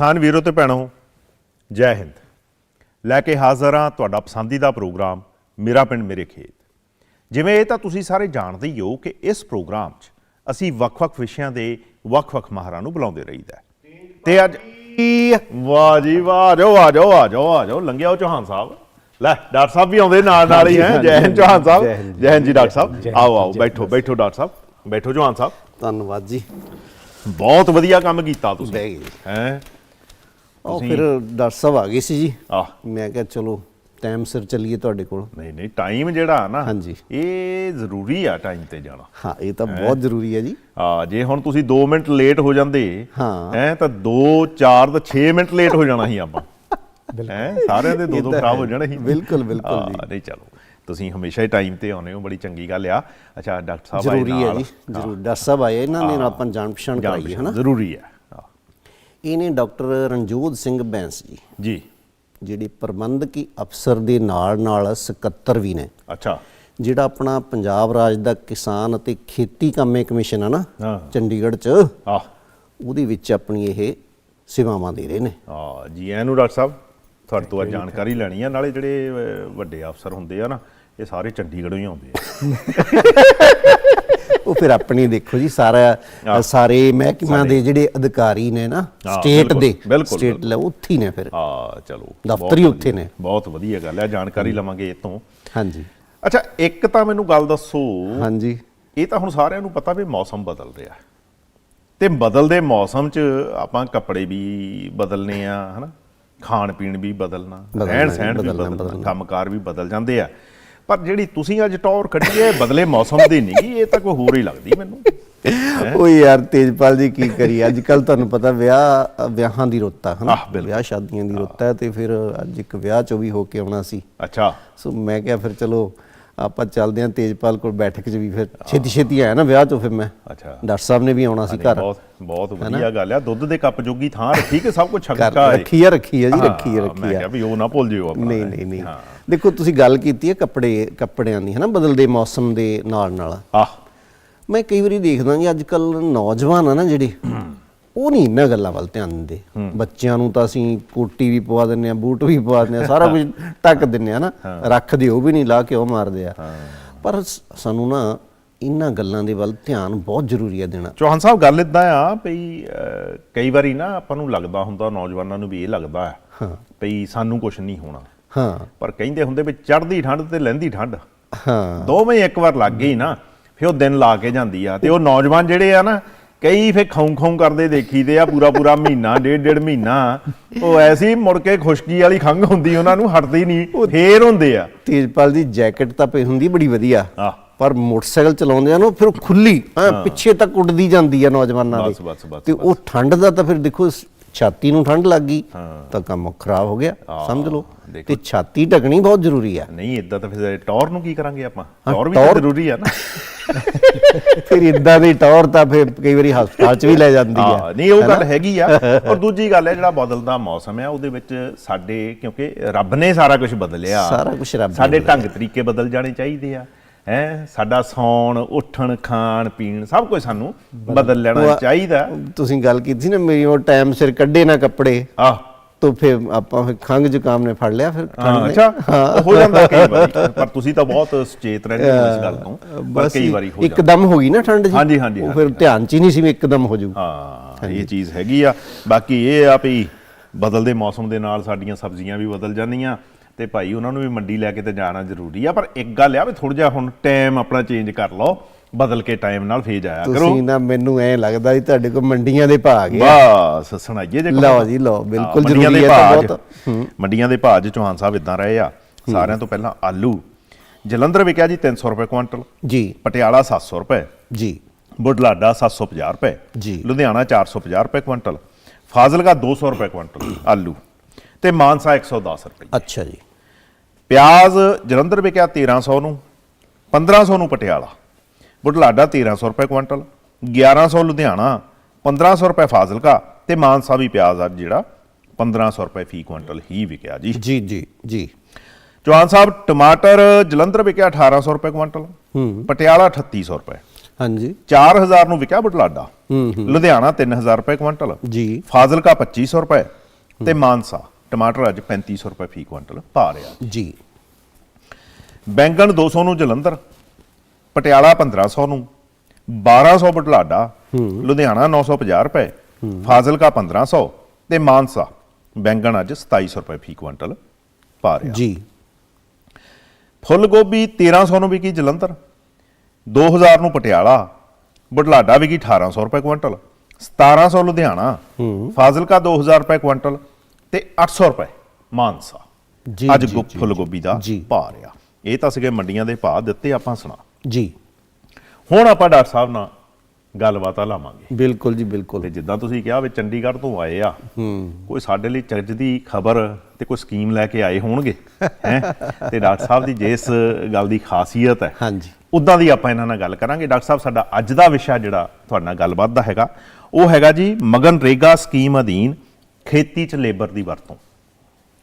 ਕਿਸਾਨ ਵੀਰੋ ਤੇ ਭੈਣੋ ਜੈ ਹਿੰਦ। ਲੈ ਕੇ ਹਾਜ਼ਰ ਹਾਂ ਤੁਹਾਡਾ ਪਸੰਦੀਦਾ ਪ੍ਰੋਗਰਾਮ ਮੇਰਾ ਪਿੰਡ ਮੇਰੇ ਖੇਤ। ਜਿਵੇਂ ਇਹ ਤਾਂ ਤੁਸੀਂ ਸਾਰੇ ਜਾਣਦੇ ਹੀ ਹੋ ਕਿ ਇਸ ਪ੍ਰੋਗਰਾਮ 'ਚ ਅਸੀਂ ਵੱਖ-ਵੱਖ ਵਿਸ਼ਿਆਂ ਦੇ ਵੱਖ-ਵੱਖ ਮਾਹਰਾਂ ਨੂੰ ਬੁਲਾਉਂਦੇ ਰਹੀਦਾ। ਤੇ ਅੱਜ ਵਾਹ ਜੀ ਵਾਹ ਜੋ ਆ ਜਾਓ ਆ ਜਾਓ ਆ ਜਾਓ ਲੰਘਿਆ ਉਹ ਚੌਹਾਨ ਸਾਹਿਬ। ਲੈ ਡਾਕਟਰ ਸਾਹਿਬ ਵੀ ਆਉਂਦੇ ਨਾਲ ਨਾਲ ਹੀ ਹੈ ਜੈ ਹਿੰਦ ਚੌਹਾਨ ਸਾਹਿਬ। ਜੈ ਹਿੰਦ, ਜੈ ਡਾਕਟਰ ਸਾਹਿਬ। ਆਓ ਆਓ ਬੈਠੋ ਬੈਠੋ ਡਾਕਟਰ ਸਾਹਿਬ। ਬੈਠੋ ਚੌਹਾਨ ਸਾਹਿਬ। ਧੰਨਵਾਦ ਜੀ। ਬਹੁਤ ਵਧੀਆ ਕੰਮ ਕੀਤਾ ਤੁਸੀਂ। ਹੈ? ਉਹ ਫਿਰ ਡਾਕਟਰ ਸਾਹਿਬ ਆ ਗਏ ਸੀ ਜੀ। ਆਹ। ਮੈਂ ਕਿਹਾ ਚਲੋ ਟਾਈਮ ਸਿਰ ਚੱਲੀਏ ਤੁਹਾਡੇ ਕੋਲ। ਨਹੀਂ ਨਹੀਂ ਟਾਈਮ ਜਿਹੜਾ ਨਾ ਹਾਂਜੀ। ਇਹ ਜ਼ਰੂਰੀ ਆ ਟਾਈਮ ਤੇ ਜਾਣਾ। ਹਾਂ ਇਹ ਤਾਂ ਬਹੁਤ ਜ਼ਰੂਰੀ ਹੈ ਜੀ। ਆ ਜੇ ਹੁਣ ਤੁਸੀਂ 2 ਮਿੰਟ ਲੇਟ ਹੋ ਜਾਂਦੇ ਹਾਂ। ਹੈ ਤਾਂ 2 4 ਤਾਂ 6 ਮਿੰਟ ਲੇਟ ਹੋ ਜਾਣਾ ਸੀ ਆਪਾਂ। ਹੈ ਸਾਰਿਆਂ ਦੇ ਦੋ ਦੋ ਖਰਾਬ ਹੋ। ਜਾਣੇ ਸੀ। ਬਿਲਕੁਲ, ਬਿਲਕੁਲ ਹਾਂ। ਨਹੀਂ ਚਲੋ। ਤੁਸੀਂ ਹਮੇਸ਼ਾ ਹੀ ਟਾਈਮ ਤੇ ਆਉਨੇ ਹੋ ਬੜੀ ਚੰਗੀ ਗੱਲ ਆ। ਅੱਛਾ ਡਾਕਟਰ ਸਾਹਿਬ ਆਏ ਜ਼ਰੂਰੀ ਹੈ ਨਾਲ। ਜੀ ਜ਼ਰੂਰ। ਡਾਕਟਰ ਸਾਹਿਬ ਆਏ ਇਹਨਾਂ ਨੇ ਆਪਾਂ ਜਾਣ ਪਛਾਣ ਜਾਣ ਕਰਾਈ ਹੈ ਨਾ? ਜ਼ਰੂਰੀ ਹਾਂ। ਇਹ ਨੇ ਡਾਕਟਰ ਰਣਜੋਤ ਸਿੰਘ ਬੈਂਸ ਜੀ। ਜੀ। ਜਿਹੜੇ ਪ੍ਰਬੰਧਕੀ ਅਫਸਰ ਦੇ ਨਾਲ ਨਾਲ ਸਕੱਤਰ ਵੀ ਨੇ। ਅੱਛਾ। ਜਿਹੜਾ ਆਪਣਾ ਪੰਜਾਬ ਰਾਜ ਦਾ ਕਿਸਾਨ ਅਤੇ ਖੇਤੀ ਕਾਮੇ ਕਮਿਸ਼ਨ ਹੈ ਨਾ ਹਾਂ। ਚੰਡੀਗੜ੍ਹ 'ਚ ਆ ਉਹਦੇ ਵਿੱਚ ਆਪਣੀ ਇਹ ਸੇਵਾਵਾਂ ਦੇ ਰਹੇ ਨੇ। ਆ ਜੀ ਐਨੂੰ ਡਾਕਟਰ ਸਾਹਿਬ ਤੁਹਾਡੇ ਤੋਂ ਅੱਜ ਜਾਣਕਾਰੀ ਲੈਣੀ ਆ ਨਾਲੇ ਜਿਹੜੇ ਵੱਡੇ ਅਫਸਰ ਹੁੰਦੇ ਆ ਨਾ ਇਹ ਸਾਰੇ ਚੰਡੀਗੜ੍ਹੋਂ ਹੀ ਆਉਂਦੇ ਆ। ਉਹ ਫਿਰ ਆਪਣੀ ਦੇਖੋ ਜੀ ਸਾਰਾ ਸਾਰੇ ਮਹਿਕਮਿਆਂ ਦੇ ਜਿਹੜੇ ਅਧਿਕਾਰੀ ਨੇ ਨਾ ਹਾਂ, ਸਟੇਟ ਦੇ ਸਟੇਟ ਲੈ ਉੱਥੇ ਹੀ ਨੇ ਫਿਰ। ਆ ਚਲੋ ਦਫ਼ਤਰ ਹੀ ਉੱਥੇ ਨੇ। ਬਹੁਤ ਵਧੀਆ ਗੱਲ ਹੈ ਜਾਣਕਾਰੀ ਲਵਾਂਗੇ ਇਹ ਤੋਂ। ਹਾਂਜੀ। ਅੱਛਾ ਇੱਕ ਤਾਂ ਮੈਨੂੰ ਗੱਲ ਦੱਸੋ ਹਾਂਜੀ। ਇਹ ਤਾਂ ਹੁਣ ਸਾਰਿਆਂ ਨੂੰ ਪਤਾ ਵੀ ਮੌਸਮ ਬਦਲ ਰਿਹਾ ਤੇ ਬਦਲਦੇ ਮੌਸਮ 'ਚ ਆਪਾਂ ਕੱਪੜੇ ਵੀ ਬਦਲਨੇ ਆ ਹਨਾ? ਖਾਣ ਪੀਣ ਵੀ ਬਦਲਣਾ ਰਹਿਣ ਸਹਿਣ ਵੀ ਬਦਲਣਾ। ਕੰਮਕਾਰ ਵੀ ਬਦਲ ਜਾਂਦੇ ਆ। ਪਰ ਜਿਹੜੀ ਤੁਸੀਂ ਅੱਜ ਟੌਰ ਕੱਢੀ ਹੈ ਬਦਲੇ ਮੌਸਮ ਦੀ ਨਹੀਂ ਇਹ ਤਾਂ ਕੋਈ ਹੋਰ ਹੀ ਲੱਗਦੀ ਮੈਨੂੰ। ਉਹ ਯਾਰ ਤੇਜਪਾਲ ਜੀ ਕੀ ਕਰੀ ਅੱਜ ਕੱਲ ਤੁਹਾਨੂੰ ਪਤਾ ਵਿਆਹ ਵਿਆਹਾਂ ਦੀ ਰੁੱਤ ਆ ਹਨਾ। ਵਿਆਹ ਸ਼ਾਦੀਆਂ ਦੀ ਰੁੱਤ ਹੈ ਤੇ ਫਿਰ ਅੱਜ ਇੱਕ ਵਿਆਹ ਚੋਂ ਵੀ ਹੋ ਕੇ ਆਉਣਾ ਸੀ। ਅੱਛਾ। ਸੋ ਮੈਂ ਕਿਹਾ ਫਿਰ ਚਲੋ ਆਪਾਂ ਚੱਲਦੇ ਹਾਂ ਤੇਜਪਾਲ ਕੋਲ ਬੈਠਕ 'ਚ ਵੀ ਫਿਰ ਛੇਤੀ ਛੇਤੀ ਆਇਆ ਨਾ ਵਿਆਹ ਤੋਂ ਫਿਰ ਮੈਂ। ਅੱਛਾ। ਡਾਕਟਰ ਸਾਹਿਬ ਨੇ ਵੀ ਆਉਣਾ ਸੀ ਘਰ। ਬਹੁਤ ਬਹੁਤ ਵਧੀਆ ਗੱਲ ਆ। ਦੁੱਧ ਦੇ ਕੱਪ ਜੋਗੀ ਥਾਂ ਰੱਖੀ ਕਿ ਸਭ ਕੁਝ ਛੱਕਾ ਰੱਖੀ ਆ ਰੱਖੀ ਆ ਜੀ ਹਾਂ, ਰੱਖੀ ਆ ਮੈਂ ਰੱਖੀ ਕਿਹਾ ਆ ਵੀ ਉਹ ਨਾ ਭੁੱਲ ਜਿਓ ਆਪਣਾ ਨਹੀਂ ਨਹੀਂ ਨਹੀਂ। ਹਾਂ। ਦੇਖੋ ਤੁਸੀਂ ਗੱਲ ਕੀਤੀ ਹੈ ਕੱਪੜੇ ਕੱਪੜਿਆਂ ਦੀ ਹੈ ਨਾ ਬਦਲਦੇ ਮੌਸਮ ਦੇ ਨਾਲ ਨਾਲ। ਆਹ। ਮੈਂ ਕਈ ਵਾਰੀ ਦੇਖਦਾ ਜੀ ਅੱਜ ਕੱਲ ਨੌਜਵਾਨ ਆ ਨਾ ਜਿਹੜੇ ਉਹ ਨਹੀਂ ਇਹਨਾਂ ਗੱਲਾਂ ਵੱਲ ਧਿਆਨ ਦਿੰਦੇ। ਬੱਚਿਆਂ ਨੂੰ ਤਾਂ ਅਸੀਂ ਕੋਟੀ ਵੀ ਪਵਾ ਦਿੰਨੇ ਆ ਬੂਟ ਵੀ ਪਵਾ ਦਿੰਨੇ ਆ ਸਾਰਾ ਕੁਝ ਢੱਕ ਦਿੰਨੇ ਆ ਨਾ ਰੱਖਦੇ ਉਹ ਵੀ ਨਹੀਂ ਲਾ ਕੇ ਉਹ ਮਾਰਦੇ ਆ। ਪਰ ਸਾਨੂੰ ਨਾ ਇਹਨਾਂ ਗੱਲਾਂ ਦੇ ਵੱਲ ਧਿਆਨ ਬਹੁਤ ਜ਼ਰੂਰੀ ਹੈ ਦੇਣਾ। ਚੌਹਾਨ ਸਾਹਿਬ ਗੱਲ ਇਦਾਂ ਆ ਅਹ, ਕਈ ਵਾਰੀ ਨਾ ਆਪਾਂ ਨੂੰ ਲੱਗਦਾ ਹੁੰਦਾ ਨੌਜਵਾਨਾਂ ਨੂੰ ਵੀ ਇਹ ਲੱਗਦਾ ਹੈ ਵੀ ਸਾਨੂੰ ਕੁਝ ਨਹੀਂ ਹੋਣਾ। ਹਾਂ। ਪਰ ਕਹਿੰਦੇ ਹੁੰਦੇ ਵੀ ਚੜ੍ਹਦੀ ਠੰਡ ਤੇ ਲੈਂਦੀ ਠੰਡ। ਹਾਂ। ਦੋਵੇਂ ਇੱਕ ਵਾਰ ਲੱਗ ਗਈ ਨਾ ਫਿਰ ਉਹ ਦਿਨ ਲਾ ਕੇ ਜਾਂਦੀ ਆ। ਤੇ ਉਹ ਨੌਜਵਾਨ ਜਿਹੜੇ ਆ ਨਾ ਕਈ ਫੇ ਖਾਉਂ ਖਾਉਂ ਕਰਦੇ ਦੇਖੀਦੇ ਆ ਪੂਰਾ ਪੂਰਾ ਮਹੀਨਾ ਡੇਢ ਡੇਢ ਮਹੀਨਾ। ਉਹ ਐਸੀ ਮੁੜ ਕੇ ਖੁਸ਼ਕੀ ਵਾਲੀ ਖੰਘ ਹੁੰਦੀ ਉਹਨਾਂ ਨੂੰ ਹਟਦੀ ਨਹੀਂ ਫੇਰ ਹੁੰਦੇ ਆ। ਤੇਜਪਾਲ ਦੀ ਜੈਕਟ ਤਾਂ ਪਈ ਹੁੰਦੀ ਬੜੀ ਵਧੀਆ ਪਰ ਮੋਟਰਸਾਈਕਲ ਚਲਾਉਂਦੇ ਆ ਨਾ ਫਿਰ ਖੁੱਲੀ ਪਿੱਛੇ ਤੱਕ ਉੱਡਦੀ ਜਾਂਦੀ ਆ ਨੌਜਵਾਨਾਂ ਦੀ। ਬਸ, ਬਸ, ਤੇ ਉਹ ਠੰਡ ਦਾ ਤਾਂ ਫਿਰ ਦੇਖੋ ਛਾਤੀ ਨੂੰ ਠੰਡ ਲੱਗ ਗਈ ਤਾਂ ਕੰਮ ਖਰਾਬ ਹੋ ਗਿਆ ਸਮਝ ਲਓ। ਤੇ ਛਾਤੀ ਢਕਣੀ ਬਹੁਤ ਜ਼ਰੂਰੀ ਆ। ਨਹੀਂ ਇਦਾਂ ਤਾਂ ਫਿਰ ਟੌਰ ਨੂੰ ਕੀ ਕਰਾਂਗੇ ਆਪਾਂ? ਟੌਰ ਵੀ ਤਾਂ ਜ਼ਰੂਰੀ ਆ ਨਾ। ਫਿਰ ਇਦਾਂ ਦੀ ਟੌਰ ਤਾਂ ਫਿਰ ਕਈ ਵਾਰੀ ਹਸਪਤਾਲ 'ਚ ਵੀ ਲੈ ਜਾਂਦੀ ਹਾਂ ਆ ਨਹੀਂ ਉਹ ਗੱਲ ਹੈਗੀ ਆ। ਔਰ ਦੂਜੀ ਗੱਲ ਹੈ ਜਿਹੜਾ ਬਦਲਦਾ ਮੌਸਮ ਹੈ ਉਹਦੇ ਵਿੱਚ ਸਾਡੇ ਕਿਉਂਕਿ ਰੱਬ ਨੇ ਸਾਰਾ ਕੁਝ ਬਦਲਿਆ। ਸਾਰਾ ਕੁਝ ਰੱਬ ਨੇ ਸਾਡੇ ਢੰਗ ਤਰੀਕੇ ਬਦਲ ਜਾਣੇ ਚਾਹੀਦੇ ਆ। ਹੈ ਸਾਡਾ ਸੌਣ ਉੱਠਣ ਖਾਣ ਪੀਣ ਸਭ ਕੁਝ ਸਾਨੂੰ ਬਦਲ ਲੈਣਾ ਚਾਹੀਦਾ। ਤੁਸੀਂ ਗੱਲ ਕੀਤੀ ਸੀ ਨਾ ਮੇਰੀ ਉਹ ਟਾਈਮ ਸਿਰ ਕੱਢੇ ਨਾ ਕੱਪੜੇ ਆਹ। ਤਾਂ ਫਿਰ ਆਪਾਂ ਫਿਰ ਖੰਗ ਜ਼ੁਕਾਮ ਨੇ ਫੜ ਲਿਆ ਫਿਰ। ਅੱਛਾ। ਹੋ। ਜਾਂਦਾ ਕਈ ਵਾਰੀ ਪਰ ਤੁਸੀਂ ਤਾਂ ਬਹੁਤ ਸੁਚੇਤ ਰਹਿੰਦੇ ਹੋ ਇਸ ਗੱਲ ਤੋਂ ਪਰ ਕਈ ਵਾਰੀ ਹੋ ਜਾਂਦਾ। ਇੱਕਦਮ ਹੋ ਗਈ ਨਾ ਠੰਡ ਜੀ। ਹਾਂਜੀ, ਹਾਂਜੀ, ਉਹ ਫਿਰ ਧਿਆਨ 'ਚ ਹੀ ਨਹੀਂ ਸੀ ਵੀ ਇੱਕਦਮ ਹੋ ਜੂ ਹਾਂ ਇਹ ਚੀਜ਼ ਹੈਗੀ ਆ। ਬਾਕੀ ਇਹ ਆ ਵੀ ਬਦਲਦੇ ਮੌਸਮ ਦੇ ਨਾਲ ਸਾਡੀਆਂ ਸਬਜ਼ੀਆਂ ਵੀ ਬਦਲ ਜਾਂਦੀਆਂ। ਤੇ ਭਾਈ ਉਹਨਾਂ ਨੂੰ ਵੀ ਮੰਡੀ ਲੈ ਕੇ ਤੇ ਜਾਣਾ ਜ਼ਰੂਰੀ ਆ ਪਰ ਇੱਕ ਗੱਲ ਆ ਵੀ ਥੋੜਾ ਜਿਹਾ ਹੁਣ ਟਾਈਮ ਆਪਣਾ ਚੇਂਜ ਕਰ ਲਓ ਬਦਲ ਕੇ ਟਾਈਮ ਨਾਲ ਫੇਰ ਜਾਇਆ ਕਰੋ। ਤੁਸੀਂ ਨਾ ਮੈਨੂੰ ਐ ਲੱਗਦਾ ਜੀ ਤੁਹਾਡੇ ਕੋਲ ਮੰਡੀਆਂ ਦੇ ਭਾਅ ਗਏ ਬਸ ਸੁਣਾਈਏ ਜੇ ਲਓ ਜੀ, ਲਓ, ਬਿਲਕੁਲ ਜ਼ਰੂਰੀ ਦੇ ਹੈ ਬਹੁਤ। ਮੰਡੀਆਂ ਦੇ ਭਾਅ 'ਚ ਚੌਹਾਨ ਸਾਹਿਬ ਇਦਾਂ ਰਹੇ ਆ ਸਾਰਿਆਂ ਤੋਂ ਪਹਿਲਾਂ ਆਲੂ। ਜਲੰਧਰ ਵਿਕਿਆ ਜੀ 300 ਰੁਪਏ ਕੁਇੰਟਲ ਜੀ। ਪਟਿਆਲਾ 700 ਰੁਪਏ। ਜੀ। ਬੁਢਲਾਡਾ 750 ਰੁਪਏ। ਜੀ। ਲੁਧਿਆਣਾ 450 ਰੁਪਏ ਕੁਇੰਟਲ ਫਾਜ਼ਿਲਕਾ 200 ਰੁਪਏ ਕੁਇੰਟਲ ਆਲੂ। ਤੇ ਮਾਨਸਾ 110 ਰੁਪਏ। ਅੱਛਾ ਜੀ। ਪਿਆਜ਼ ਜਲੰਧਰ ਵਿਕਿਆ 1300 ਨੂੰ 1500 ਨੂੰ ਪਟਿਆਲਾ ਬੁਢਲਾਡਾ 1300 ਰੁਪਏ ਕੁਇੰਟਲ 1100 ਲੁਧਿਆਣਾ 1500 ਰੁਪਏ ਫਾਜ਼ਿਲਕਾ ਤੇ ਮਾਨਸਾ ਵੀ ਪਿਆਜ਼ ਅੱਜ ਜਿਹੜਾ 1500 ਰੁਪਏ ਫੀ ਕੁਇੰਟਲ ਹੀ ਵਿਕਿਆ ਜੀ। ਜੀ ਜੀ ਜੀ। ਚੌਹਾਨ ਸਾਹਿਬ ਟਮਾਟਰ ਜਲੰਧਰ ਵਿਕਿਆ 1800 ਰੁਪਏ ਕੁਇੰਟਲ ਪਟਿਆਲਾ 3800 ਰੁਪਏ ਹਾਂਜੀ। 4000 ਨੂੰ ਵਿਕਿਆ ਬਟਲਾਡਾ ਹੂੰ ਲੁਧਿਆਣਾ 3000 ਰੁਪਏ ਕੁਇੰਟਲ ਜੀ। ਫਾਜ਼ਿਲਕਾ 2500 ਰੁਪਏ ਤੇ ਮਾਨਸਾ ਟਮਾਟਰ ਅੱਜ 3500 ਰੁਪਏ ਫੀ ਕੁਇੰਟਲ ਪਾ ਰਿਹਾ। ਜੀ। ਬੈਂਗਣ 200 ਨੂੰ ਜਲੰਧਰ ਪਟਿਆਲਾ 1500 ਨੂੰ 1200 ਬਟਲਾਡਾ ਲੁਧਿਆਣਾ 950 ਰੁਪਏ ਫਾਜ਼ਿਲਕਾ 1500 ਤੇ ਮਾਨਸਾ ਬੈਂਗਣ ਅੱਜ 2700 ਰੁਪਏ ਫੀ ਕੁਇੰਟਲ ਪਾ ਰਿਹਾ। ਜੀ। ਫੁੱਲ ਗੋਭੀ 1300 ਨੂੰ ਵਿਕੀ ਜਲੰਧਰ 2000 ਨੂੰ ਪਟਿਆਲਾ ਬੁਢਲਾਡਾ ਵਿਕੀ 1800 ਰੁਪਏ ਕੁਇੰਟਲ 1700 ਲੁਧਿਆਣਾ ਫਾਜ਼ਿਲਕਾ 2000 ਰੁਪਏ ਕੁਇੰਟਲ ਤੇ 800 ਰੁਪਏ ਮਾਨਸਾ। ਜੀ, ਅੱਜ ਜੀ, ਫੁੱਲ ਗੋਭੀ ਦਾ ਜੀ। ਭਾਅ ਰਿਹਾ। ਇਹ ਤਾਂ ਸੀਗੇ ਮੰਡੀਆਂ ਦੇ ਭਾਅ ਦਿੱਤੇ ਆਪਾਂ ਸੁਣਾ। ਜੀ। ਹੁਣ ਆਪਾਂ ਡਾਕਟਰ ਸਾਹਿਬ ਨਾਲ ਗੱਲਬਾਤਾਂ ਲਾਵਾਂਗੇ। ਬਿਲਕੁਲ ਜੀ ਬਿਲਕੁਲ। ਤੇ ਜਿੱਦਾਂ ਤੁਸੀਂ ਕਿਹਾ ਵੀ ਚੰਡੀਗੜ੍ਹ ਤੋਂ ਆਏ ਆ ਹੂੰ। ਕੋਈ ਸਾਡੇ ਲਈ ਚੱਜ ਦੀ ਖਬਰ ਤੇ ਕੋਈ ਸਕੀਮ ਲੈ ਕੇ ਆਏ ਹੋਣਗੇ? ਹੈ? ਤੇ ਡਾਕਟਰ ਸਾਹਿਬ ਦੀ ਜਿਸ ਗੱਲ ਦੀ ਖਾਸੀਅਤ ਹੈ ਹਾਂਜੀ। ਉਦਾਂ ਦੀ ਆਪਾਂ ਇਹਨਾਂ ਨਾਲ ਗੱਲ ਕਰਾਂਗੇ। ਡਾਕਟਰ ਸਾਹਿਬ ਸਾਡਾ ਅੱਜ ਦਾ ਵਿਸ਼ਾ ਜਿਹੜਾ ਤੁਹਾਡੇ ਨਾਲ ਗੱਲਬਾਤ ਦਾ ਹੈਗਾ ਉਹ ਹੈਗਾ ਜੀ ਮਗਨ ਰੇਗਾ ਸਕੀਮ ਅਧੀਨ ਖੇਤੀ 'ਚ ਲੇਬਰ ਦੀ ਵਰਤੋਂ।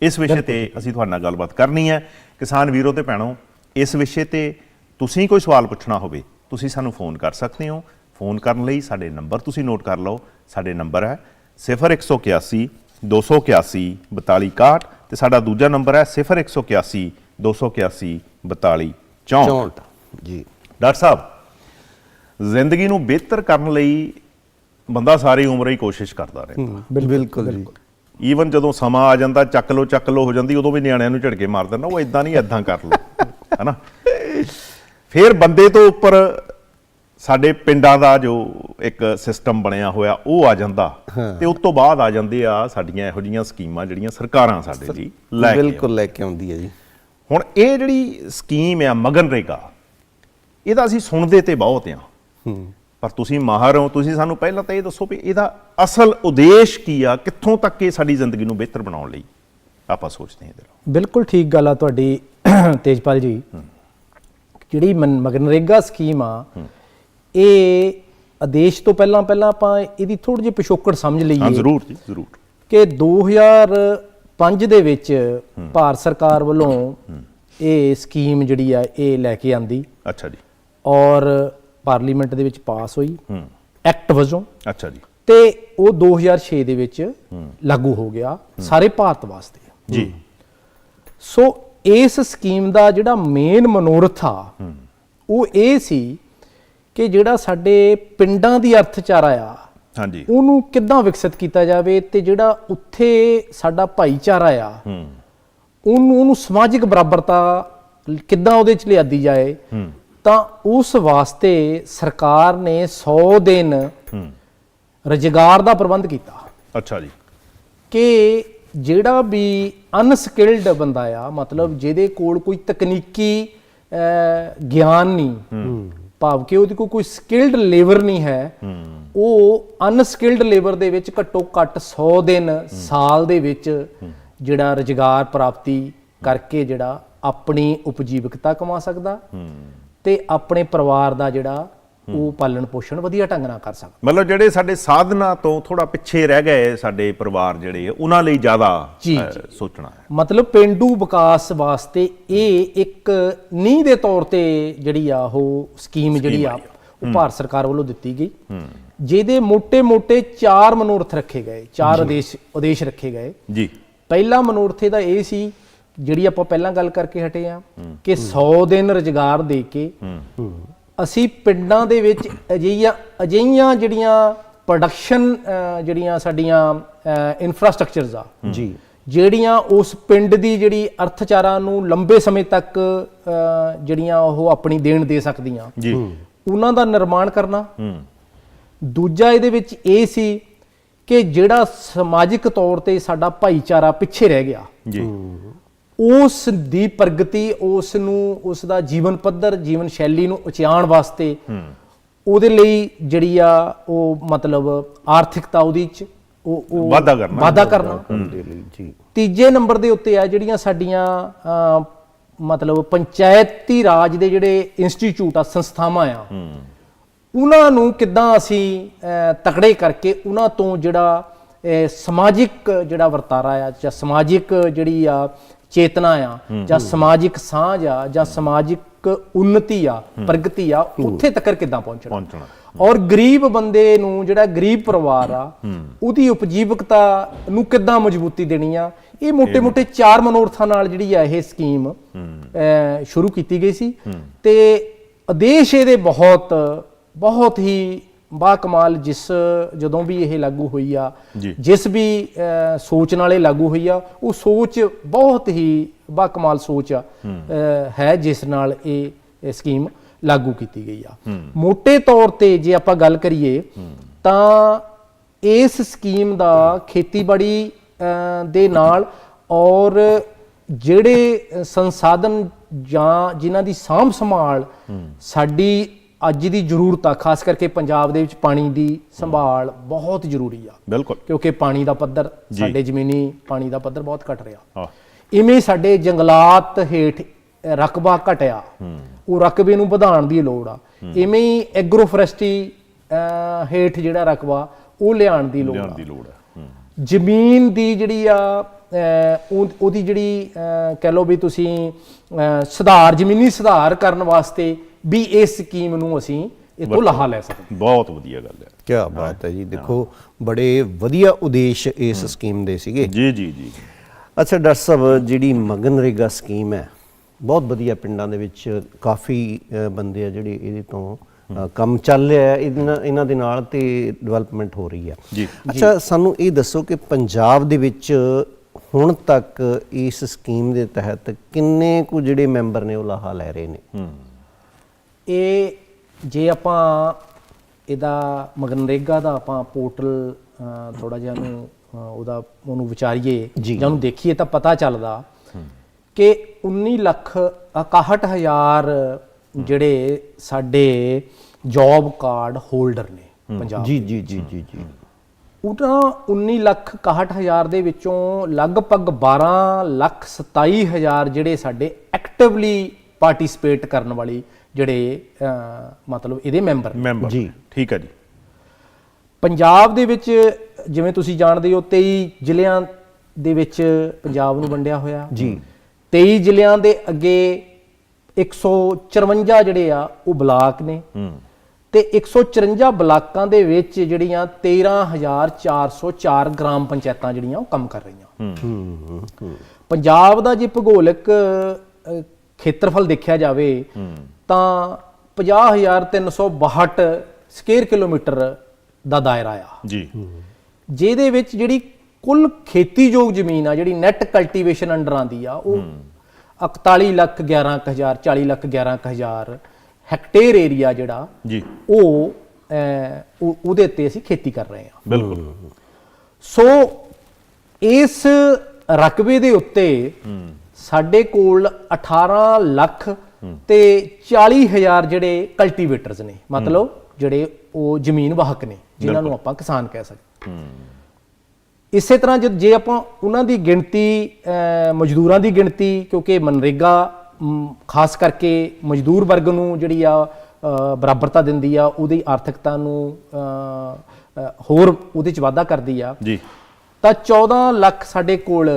ਇਸ ਵਿਸ਼ੇ ਤੇ ਅਸੀਂ ਤੁਹਾਡੇ ਨਾਲ ਗੱਲਬਾਤ ਕਰਨੀ ਹੈ। ਕਿਸਾਨ ਵੀਰੋ ਤੇ ਭੈਣੋ ਇਸ ਵਿਸ਼ੇ ਤੇ ਤੁਸੀਂ ਕੋਈ ਸਵਾਲ ਪੁੱਛਣਾ ਹੋਵੇ ਤੁਸੀਂ ਸਾਨੂੰ ਫੋਨ ਕਰ ਸਕਦੇ ਹੋ। ਫੋਨ ਕਰਨ ਲਈ ਸਾਡੇ ਨੰਬਰ ਤੁਸੀਂ ਨੋਟ ਕਰ ਲਓ। ਸਾਡੇ ਨੰਬਰ ਹੈ 0181 281 4261 ਤੇ ਸਾਡਾ ਦੂਜਾ ਨੰਬਰ ਹੈ 0181 281 4264 64 ਜੀ। ਡਾਕਟਰ ਸਾਹਿਬ ਜ਼ਿੰਦਗੀ ਨੂੰ ਬਿਹਤਰ ਕਰਨ ਲਈ ਬੰਦਾ ਸਾਰੀ ਉਮਰ ਹੀ ਕੋਸ਼ਿਸ਼ ਕਰਦਾ ਰਹਿੰਦਾ ਬਿਲਕੁਲ ਜੀ। ਈਵਨ ਜਦੋਂ ਸਮਾਂ ਆ ਜਾਂਦਾ ਚੱਕ ਲੋ ਚੱਕ ਲੋ ਹੋ ਜਾਂਦੀ ਉਦੋਂ ਵੀ ਨਿਆਣਿਆਂ ਨੂੰ ਝੜਕੇ ਮਾਰ ਦਿੰਦਾ ਉਹ ਇਦਾਂ ਨਹੀਂ ਇਦਾਂ ਕਰ ਲੋ ਹੈਨਾ? ਫਿਰ ਬੰਦੇ ਤੋਂ ਉੱਪਰ ਸਾਡੇ ਪਿੰਡਾਂ ਦਾ ਜੋ ਇੱਕ ਸਿਸਟਮ ਬਣਿਆ ਹੋਇਆ ਉਹ ਆ ਜਾਂਦਾ। ਤੇ ਉਸ ਤੋਂ ਬਾਅਦ ਆ ਜਾਂਦੇ ਆ ਸਾਡੀਆਂ ਇਹੋ ਜਿਹੀਆਂ ਸਕੀਮਾਂ ਜਿਹੜੀਆਂ ਸਰਕਾਰਾਂ ਸਾਡੇ ਲਈ ਲੈ ਕੇ ਬਿਲਕੁਲ ਲੈ ਕੇ ਆਉਂਦੀ ਹੈ ਜੀ। ਹੁਣ ਇਹ ਜਿਹੜੀ ਸਕੀਮ ਆ ਮਗਨ ਰੇਗਾ ਇਹਦਾ ਅਸੀਂ ਸੁਣਦੇ ਤੇ ਬਹੁਤ ਆ। ਹੂੰ। ਪਰ ਤੁਸੀਂ ਮਾਹਰ ਹੋ ਤੁਸੀਂ ਸਾਨੂੰ ਪਹਿਲਾਂ ਤਾਂ ਇਹ ਦੱਸੋ ਵੀ ਇਹਦਾ ਅਸਲ ਉਦੇਸ਼ ਕੀ ਆ ਕਿੱਥੋਂ ਤੱਕ ਇਹ ਸਾਡੀ ਜ਼ਿੰਦਗੀ ਨੂੰ ਬਿਹਤਰ ਬਣਾਉਣ ਲਈ ਆਪਾਂ ਸੋਚਦੇ ਹਾਂ ਇਹਦੇ ਬਿਲਕੁਲ ਠੀਕ ਗੱਲ ਆ ਤੁਹਾਡੀ ਤੇਜਪਾਲ ਜੀ। ਜਿਹੜੀ ਮਨ- ਮਗਨਰੇਗਾ ਸਕੀਮ ਆ ਇਹ ਆਦੇਸ਼ ਤੋਂ ਪਹਿਲਾਂ ਪਹਿਲਾਂ ਆਪਾਂ ਇਹਦੀ ਥੋੜੀ ਜਿਹੀ ਪਿਛੋਕੜ ਸਮਝ ਹਾਂ ਲਈਏ ਜ਼ਰੂਰ ਜੀ ਜ਼ਰੂਰ। ਕਿ 2005 ਦੇ ਵਿੱਚ ਭਾਰਤ ਸਰਕਾਰ ਵੱਲੋਂ ਇਹ ਸਕੀਮ ਜਿਹੜੀ ਆ ਇਹ ਲੈ ਕੇ ਆਂਦੀ। ਅੱਛਾ ਜੀ। ਔਰ ਪਾਰਲੀਮੈਂਟ ਦੇ ਵਿੱਚ ਪਾਸ ਹੋਈ ਐਕਟ ਵਜੋਂ। ਅੱਛਾ ਜੀ। ਤੇ ਉਹ 2006 ਦੇ ਵਿੱਚ ਲਾਗੂ ਹੋ ਗਿਆ ਸਾਰੇ ਭਾਰਤ ਵਾਸਤੇ। ਜੀ। ਸੋ ਇਸ ਸਕੀਮ ਦਾ ਜਿਹੜਾ ਮੇਨ ਮਨੋਰਥ ਆ ਉਹ ਇਹ ਸੀ ਕਿ ਜਿਹੜਾ ਸਾਡੇ ਪਿੰਡਾਂ ਦੀ ਅਰਥਚਾਰਾ ਆ ਹਾਂਜੀ। ਉਹਨੂੰ ਕਿੱਦਾਂ ਵਿਕਸਿਤ ਕੀਤਾ ਜਾਵੇ ਤੇ ਜਿਹੜਾ ਉੱਥੇ ਸਾਡਾ ਭਾਈਚਾਰਾ ਆ ਹੂੰ। ਉਹਨੂੰ ਉਹਨੂੰ ਸਮਾਜਿਕ ਬਰਾਬਰਤਾ ਕਿੱਦਾਂ ਉਹਦੇ ਚ ਲਿਆਦੀ ਜਾਏ ਤਾਂ ਉਸ ਵਾਸਤੇ ਸਰਕਾਰ ਨੇ 100 ਦਿਨ ਰੁਜ਼ਗਾਰ ਦਾ ਪ੍ਰਬੰਧ ਕੀਤਾ। ਅੱਛਾ ਜੀ। ਕਿ ਜਿਹੜਾ ਵੀ ਅਨਸਕਿਲਡ ਬੰਦਾ ਆ ਮਤਲਬ ਜਿਹਦੇ ਕੋਲ ਕੋਈ ਤਕਨੀਕੀ ਗਿਆਨ ਨਹੀਂ ਭਾਵ ਕਿ ਉਹਦੇ ਕੋਲ ਕੋਈ ਸਕਿਲਡ ਲੇਬਰ ਨਹੀਂ ਹੈ ਉਹ ਅਨਸਕਿਲਡ ਲੇਬਰ ਦੇ ਵਿੱਚ ਘੱਟੋ ਘੱਟ 100 ਦਿਨ ਸਾਲ ਦੇ ਵਿੱਚ ਜਿਹੜਾ ਰੁਜ਼ਗਾਰ ਪ੍ਰਾਪਤੀ ਕਰਕੇ ਜਿਹੜਾ ਆਪਣੀ ਉਪਜੀਵਕਤਾ ਕਮਾ ਸਕਦਾ। ਤੇ ਆਪਣੇ ਪਰਿਵਾਰ ਦਾ ਜਿਹੜਾ ਉਹ ਪਾਲਣ ਪੋਸ਼ਣ ਵਧੀਆ ਢੰਗ ਨਾਲ ਕਰ ਸਕਦਾ। ਮਤਲਬ ਜਿਹੜੇ ਸਾਡੇ ਸਾਧਨਾ ਤੋਂ ਥੋੜਾ ਪਿੱਛੇ ਰਹਿ ਗਏ ਸਾਡੇ ਪਰਿਵਾਰ ਜਿਹੜੇ ਉਹਨਾਂ ਲਈ ਜ਼ਿਆਦਾ ਸੋਚਣਾ ਹੈ। ਮਤਲਬ ਪਿੰਡੂ ਵਿਕਾਸ ਵਾਸਤੇ ਇਹ ਇੱਕ ਨੀਂਹ ਦੇ ਤੌਰ ਤੇ ਜਿਹੜੀ ਆ ਉਹ ਸਕੀਮ ਜਿਹੜੀ ਆ ਉਹ ਭਾਰਤ ਸਰਕਾਰ ਵੱਲੋਂ ਦਿੱਤੀ ਗਈ। ਜਿਹਦੇ ਮੋٹے-ਮੋٹے ਚਾਰ ਮਨੋਰਥ ਰੱਖੇ ਗਏ ਚਾਰ ਉਦੇਸ਼ ਉਦੇਸ਼ ਰੱਖੇ ਗਏ। ਜੀ। ਪਹਿਲਾ ਮਨੋਰਥ ਦਾ ਇਹ ਸੀ ਜਿਹੜੀ ਆਪਾਂ ਪਹਿਲਾਂ ਗੱਲ ਕਰਕੇ ਹਟੇ ਆ ਕਿ 100 ਦਿਨ ਰੁਜ਼ਗਾਰ ਦੇ ਕੇ ਅਸੀਂ ਪਿੰਡਾਂ ਦੇ ਵਿੱਚ ਅਜਿਹੀਆਂ ਅਜਿਹੀਆਂ ਜਿਹੜੀਆਂ ਪ੍ਰੋਡਕਸ਼ਨ ਜਿਹੜੀਆਂ ਸਾਡੀਆਂ ਇਨਫਰਾਸਟ੍ਰਕਚਰਸ ਆ ਜੀ। ਜਿਹੜੀਆਂ ਉਸ ਪਿੰਡ ਦੀ ਜਿਹੜੀ ਅਰਥਚਾਰਾ ਨੂੰ ਲੰਬੇ ਸਮੇਂ ਤੱਕ ਜਿਹੜੀਆਂ ਉਹ ਆਪਣੀ ਦੇਣ ਦੇ ਸਕਦੀਆਂ। ਜੀ। ਉਹਨਾਂ ਦਾ ਨਿਰਮਾਣ ਕਰਨਾ। ਹੂੰ। ਦੂਜਾ ਇਹਦੇ ਵਿੱਚ ਇਹ ਸੀ ਕਿ ਜਿਹੜਾ ਸਮਾਜਿਕ ਤੌਰ ਤੇ ਸਾਡਾ ਭਾਈਚਾਰਾ ਪਿੱਛੇ ਰਹਿ ਗਿਆ। ਜੀ। ਉਸ ਦੀ ਪ੍ਰਗਤੀ ਉਸ ਨੂੰ ਉਸ ਦਾ ਜੀਵਨ ਪੱਧਰ ਜੀਵਨ ਸ਼ੈਲੀ ਨੂੰ ਉਚਿਆਣ ਵਾਸਤੇ ਉਹਦੇ ਲਈ ਜਿਹੜੀ ਆ ਉਹ ਮਤਲਬ ਆਰਥਿਕਤਾ ਉਹਦੀ ਚ ਉਹ ਉਹ ਵਾਧਾ ਕਰਨਾ। ਵਾਧਾ ਕਰਨਾ। ਦੇ ਲਈ ਜੀ। ਤੀਜੇ ਨੰਬਰ ਦੇ ਉੱਤੇ ਆ ਜਿਹੜੀਆਂ ਸਾਡੀਆਂ ਮਤਲਬ ਪੰਚਾਇਤੀ ਰਾਜ ਦੇ ਜਿਹੜੇ ਇੰਸਟੀਚਿਊਟ ਆ ਸੰਸਥਾਵਾਂ ਆ ਉਹਨਾਂ ਨੂੰ ਕਿੱਦਾਂ ਅਸੀਂ ਤਕੜੇ ਕਰਕੇ ਉਹਨਾਂ ਤੋਂ ਜਿਹੜਾ ਸਮਾਜਿਕ ਜਿਹੜਾ ਵਰਤਾਰਾ ਆ ਜਾਂ ਸਮਾਜਿਕ ਜਿਹੜੀ ਆ ਚੇਤਨਾ ਆ ਜਾਂ ਸਮਾਜਿਕ ਸਾਂਝ ਆ ਜਾਂ ਸਮਾਜਿਕ ਉન્નਤੀ ਆ ਪ੍ਰਗਤੀ ਆ ਉੱਥੇ ਤੱਕ ਕਿੱਦਾਂ ਪਹੁੰਚਣਾ? ਔਰ ਗਰੀਬ ਬੰਦੇ ਨੂੰ ਜਿਹੜਾ ਗਰੀਬ ਪਰਿਵਾਰ ਆ ਉਹਦੀ ਉਪਜੀਵਕਤਾ ਨੂੰ ਕਿੱਦਾਂ ਮਜ਼ਬੂਤੀ ਦੇਣੀ ਆ? ਇਹ ਮੋٹے-ਮੋٹے ਚਾਰ ਮਨੋਰਥਾਂ ਨਾਲ ਜਿਹੜੀ ਆ ਇਹ ਸਕੀਮ ਸ਼ੁਰੂ ਕੀਤੀ ਗਈ ਸੀ। ਤੇ ਉਦੇਸ਼ ਇਹਦੇ ਬਹੁਤ ਬਹੁਤ ਹੀ ਬਾ ਕਮਾਲ ਜਿਸ ਜਦੋਂ ਵੀ ਇਹ ਲਾਗੂ ਹੋਈ ਆ। ਜਿਸ ਵੀ ਸੋਚ ਨਾਲ ਇਹ ਲਾਗੂ ਹੋਈ ਆ ਉਹ ਸੋਚ ਬਹੁਤ ਹੀ ਬਾ ਕਮਾਲ ਸੋਚ ਆ ਹੈ। ਜਿਸ ਨਾਲ ਇਹ ਸਕੀਮ ਲਾਗੂ ਕੀਤੀ ਗਈ ਆ। ਮੋٹے ਤੌਰ ਤੇ ਜੇ ਆਪਾਂ ਗੱਲ ਕਰੀਏ ਤਾਂ ਇਸ ਸਕੀਮ ਦਾ ਖੇਤੀਬਾੜੀ ਦੇ ਨਾਲ ਔਰ ਜਿਹੜੇ ਸੰਸਾਧਨ ਜਾਂ ਜਿਨ੍ਹਾਂ ਦੀ ਸਾਂਭ ਸੰਭਾਲ ਸਾਡੀ ਅੱਜ ਦੀ ਜ਼ਰੂਰਤ ਆ ਖਾਸ ਕਰਕੇ ਪੰਜਾਬ ਦੇ ਵਿੱਚ ਪਾਣੀ ਦੀ ਸੰਭਾਲ ਬਹੁਤ ਜ਼ਰੂਰੀ ਆ। ਬਿਲਕੁਲ। ਕਿਉਂਕਿ ਪਾਣੀ ਦਾ ਪੱਧਰ ਸਾਡੇ ਜ਼ਮੀਨੀ ਪਾਣੀ ਦਾ ਪੱਧਰ ਬਹੁਤ ਘਟ ਰਿਹਾ। ਹਾਂ। ਇਵੇਂ ਸਾਡੇ ਜੰਗਲਾਤ ਹੇਠ ਰਕਬਾ ਘਟਿਆ। ਉਹ ਰਕਬੇ ਨੂੰ ਵਧਾਉਣ ਦੀ ਲੋੜ ਆ। ਇਵੇਂ ਹੀ ਐਗਰੋ ਫੋਰੈਸਟਰੀ ਹੇਠ ਜਿਹੜਾ ਰਕਬਾ ਉਹ ਲਿਆਉਣ ਦੀ ਲੋੜ ਆ। ਜ਼ਮੀਨ ਦੀ ਜਿਹੜੀ ਆ ਉਹਦੀ ਜਿਹੜੀ ਕਹਿ ਲਓ ਵੀ ਤੁਸੀਂ ਸੁਧਾਰ ਜ਼ਮੀਨੀ ਸੁਧਾਰ ਕਰਨ ਵਾਸਤੇ ਵੀ ਇਸ ਸਕੀਮ ਨੂੰ ਅਸੀਂ ਇਹ ਤੋਂ ਲਾਹਾ ਲੈ ਸਕਦੇ ਬਹੁਤ ਵਧੀਆ ਗੱਲ ਹੈ। ਕੀ ਬਾਤ ਹੈ ਜੀ। ਦੇਖੋ ਬੜੇ ਵਧੀਆ ਉਦੇਸ਼ ਇਸ ਸਕੀਮ ਦੇ ਸੀਗੇ। ਜੀ ਜੀ ਜੀ। ਅੱਛਾ ਡਾਕਟਰ ਸਾਹਿਬ ਜਿਹੜੀ ਮਗਨਰੇਗਾ ਸਕੀਮ ਹੈ ਬਹੁਤ ਵਧੀਆ ਪਿੰਡਾਂ ਦੇ ਵਿੱਚ ਕਾਫੀ ਬੰਦੇ ਆ ਜਿਹੜੇ ਇਹਦੇ ਤੋਂ ਕੰਮ ਚੱਲ ਰਿਹਾ ਹੈ। ਇਹਨਾਂ ਇਹਨਾਂ ਦੇ ਨਾਲ ਤੇ ਡਿਵੈਲਪਮੈਂਟ ਹੋ ਰਹੀ ਹੈ ਜੀ। ਅੱਛਾ ਸਾਨੂੰ ਇਹ ਦੱਸੋ ਕਿ ਪੰਜਾਬ ਦੇ ਵਿੱਚ ਹੁਣ ਤੱਕ ਇਸ ਸਕੀਮ ਦੇ ਤਹਿਤ ਕਿੰਨੇ ਕੁ ਜਿਹੜੇ ਮੈਂਬਰ ਨੇ ਉਹ ਲਾਹਾ ਲੈ ਰਹੇ ਨੇ? ਹੂੰ। ਇਹ ਜੇ ਆਪਾਂ ਇਹਦਾ ਮਗਨਰੇਗਾ ਦਾ ਆਪਾਂ ਪੋਰਟਲ ਥੋੜਾ ਜਿਹਾ ਨੂੰ ਉਹਦਾ ਉਹਨੂੰ ਵਿਚਾਰੀਏ ਜੀ। ਉਹਨੂੰ ਦੇਖੀਏ ਤਾਂ ਪਤਾ ਚੱਲਦਾ ਕਿ 19 ਲੱਖ 61 ਹਜ਼ਾਰ ਜਿਹੜੇ ਸਾਡੇ ਜੌਬ ਕਾਰਡ ਹੋਲਡਰ ਨੇ ਪੰਜਾਬ ਜੀ ਜੀ ਜੀ ਜੀ ਜੀ। ਉਹਨਾਂ 19 ਲੱਖ 61 ਹਜ਼ਾਰ ਦੇ ਵਿੱਚੋਂ ਲਗਭਗ 12 ਲੱਖ 27 ਹਜ਼ਾਰ ਜਿਹੜੇ ਸਾਡੇ ਐਕਟਿਵਲੀ ਪਾਰਟਿਸਿਪੇਟ ਕਰਨ ਵਾਲੀ ਜਿਹੜੇ ਅਹ, ਮਤਲਬ ਇਹਦੇ ਮੈਂਬਰ ਮੈਂਬਰ। ਜੀ। ਠੀਕ ਹੈ ਜੀ। ਪੰਜਾਬ ਦੇ ਵਿੱਚ ਜਿਵੇਂ ਤੁਸੀਂ ਜਾਣਦੇ ਹੋ 23 ਜ਼ਿਲ੍ਹਿਆਂ ਦੇ ਵਿੱਚ ਪੰਜਾਬ ਨੂੰ ਵੰਡਿਆ ਹੋਇਆ। ਜੀ। 23 ਜ਼ਿਲ੍ਹਿਆਂ ਦੇ ਅੱਗੇ 154 ਜਿਹੜੇ ਆ ਉਹ ਬਲਾਕ ਨੇ। ਹੂੰ। ਤੇ 154 ਬਲਾਕਾਂ ਦੇ ਵਿੱਚ ਜਿਹੜੀਆਂ 13404 ਗ੍ਰਾਮ ਪੰਚਾਇਤਾਂ ਜਿਹੜੀਆਂ ਉਹ ਕੰਮ ਕਰ ਰਹੀਆਂ। ਹੂੰ। ਪੰਜਾਬ ਦਾ ਜੇ ਭੂਗੋਲਿਕ ਖੇਤਰਫਲ ਦੇਖਿਆ ਜਾਵੇ ਤਾਂ 50362 ਸਕੁਅਰ ਕਿਲੋਮੀਟਰ ਦਾ ਦਾਇਰਾ ਆ। ਜੀ। ਜਿਹਦੇ ਵਿੱਚ ਜਿਹੜੀ ਕੁੱਲ ਖੇਤੀਯੋਗ ਜ਼ਮੀਨ ਆ ਜਿਹੜੀ ਨੈਟ ਕਲਟੀਵੇਸ਼ਨ ਅੰਡਰ ਆਂਦੀ ਆ ਉਹ 41 ਲੱਖ 11 ਕੁ ਹਜ਼ਾਰ 40 ਲੱਖ 11 ਕੁ ਹਜ਼ਾਰ ਹੈਕਟੇਅਰ ਏਰੀਆ ਜਿਹੜਾ ਜੀ। ਉਹ- ਉਹਦੇ ਉੱਤੇ ਅਸੀਂ ਖੇਤੀ ਕਰ ਰਹੇ ਹਾਂ। ਬਿਲਕੁਲ। ਸੋ ਇਸ ਰਕਬੇ ਦੇ ਉੱਤੇ ਸਾਡੇ ਕੋਲ 18 ਲੱਖ ਤੇ 40 ਹਜ਼ਾਰ ਜਿਹੜੇ ਕਲਟੀਵੇਟਰਸ ਨੇ ਮਤਲਬ ਜਿਹੜੇ ਉਹ ਜ਼ਮੀਨ ਵਾਹਕ ਨੇ ਜਿਨ੍ਹਾਂ ਨੂੰ ਆਪਾਂ ਕਿਸਾਨ ਕਹਿ ਸਕਦੇ ਇਸੇ ਤਰ੍ਹਾਂ ਜੇ ਆਪਾਂ ਉਹਨਾਂ ਦੀ ਗਿਣਤੀ ਮਜ਼ਦੂਰਾਂ ਦੀ ਗਿਣਤੀ ਕਿਉਂਕਿ ਮਨਰੇਗਾ ਖਾਸ ਕਰਕੇ ਮਜ਼ਦੂਰ ਵਰਗ ਨੂੰ ਜਿਹੜੀ ਆ ਬਰਾਬਰਤਾ ਦਿੰਦੀ ਆ ਉਹਦੀ ਆਰਥਿਕਤਾ ਨੂੰ ਹੋਰ ਉਹਦੇ ਚ ਵਾਧਾ ਕਰਦੀ ਆ ਜੀ। ਤਾਂ 14 ਲੱਖ ਸਾਡੇ ਕੋਲ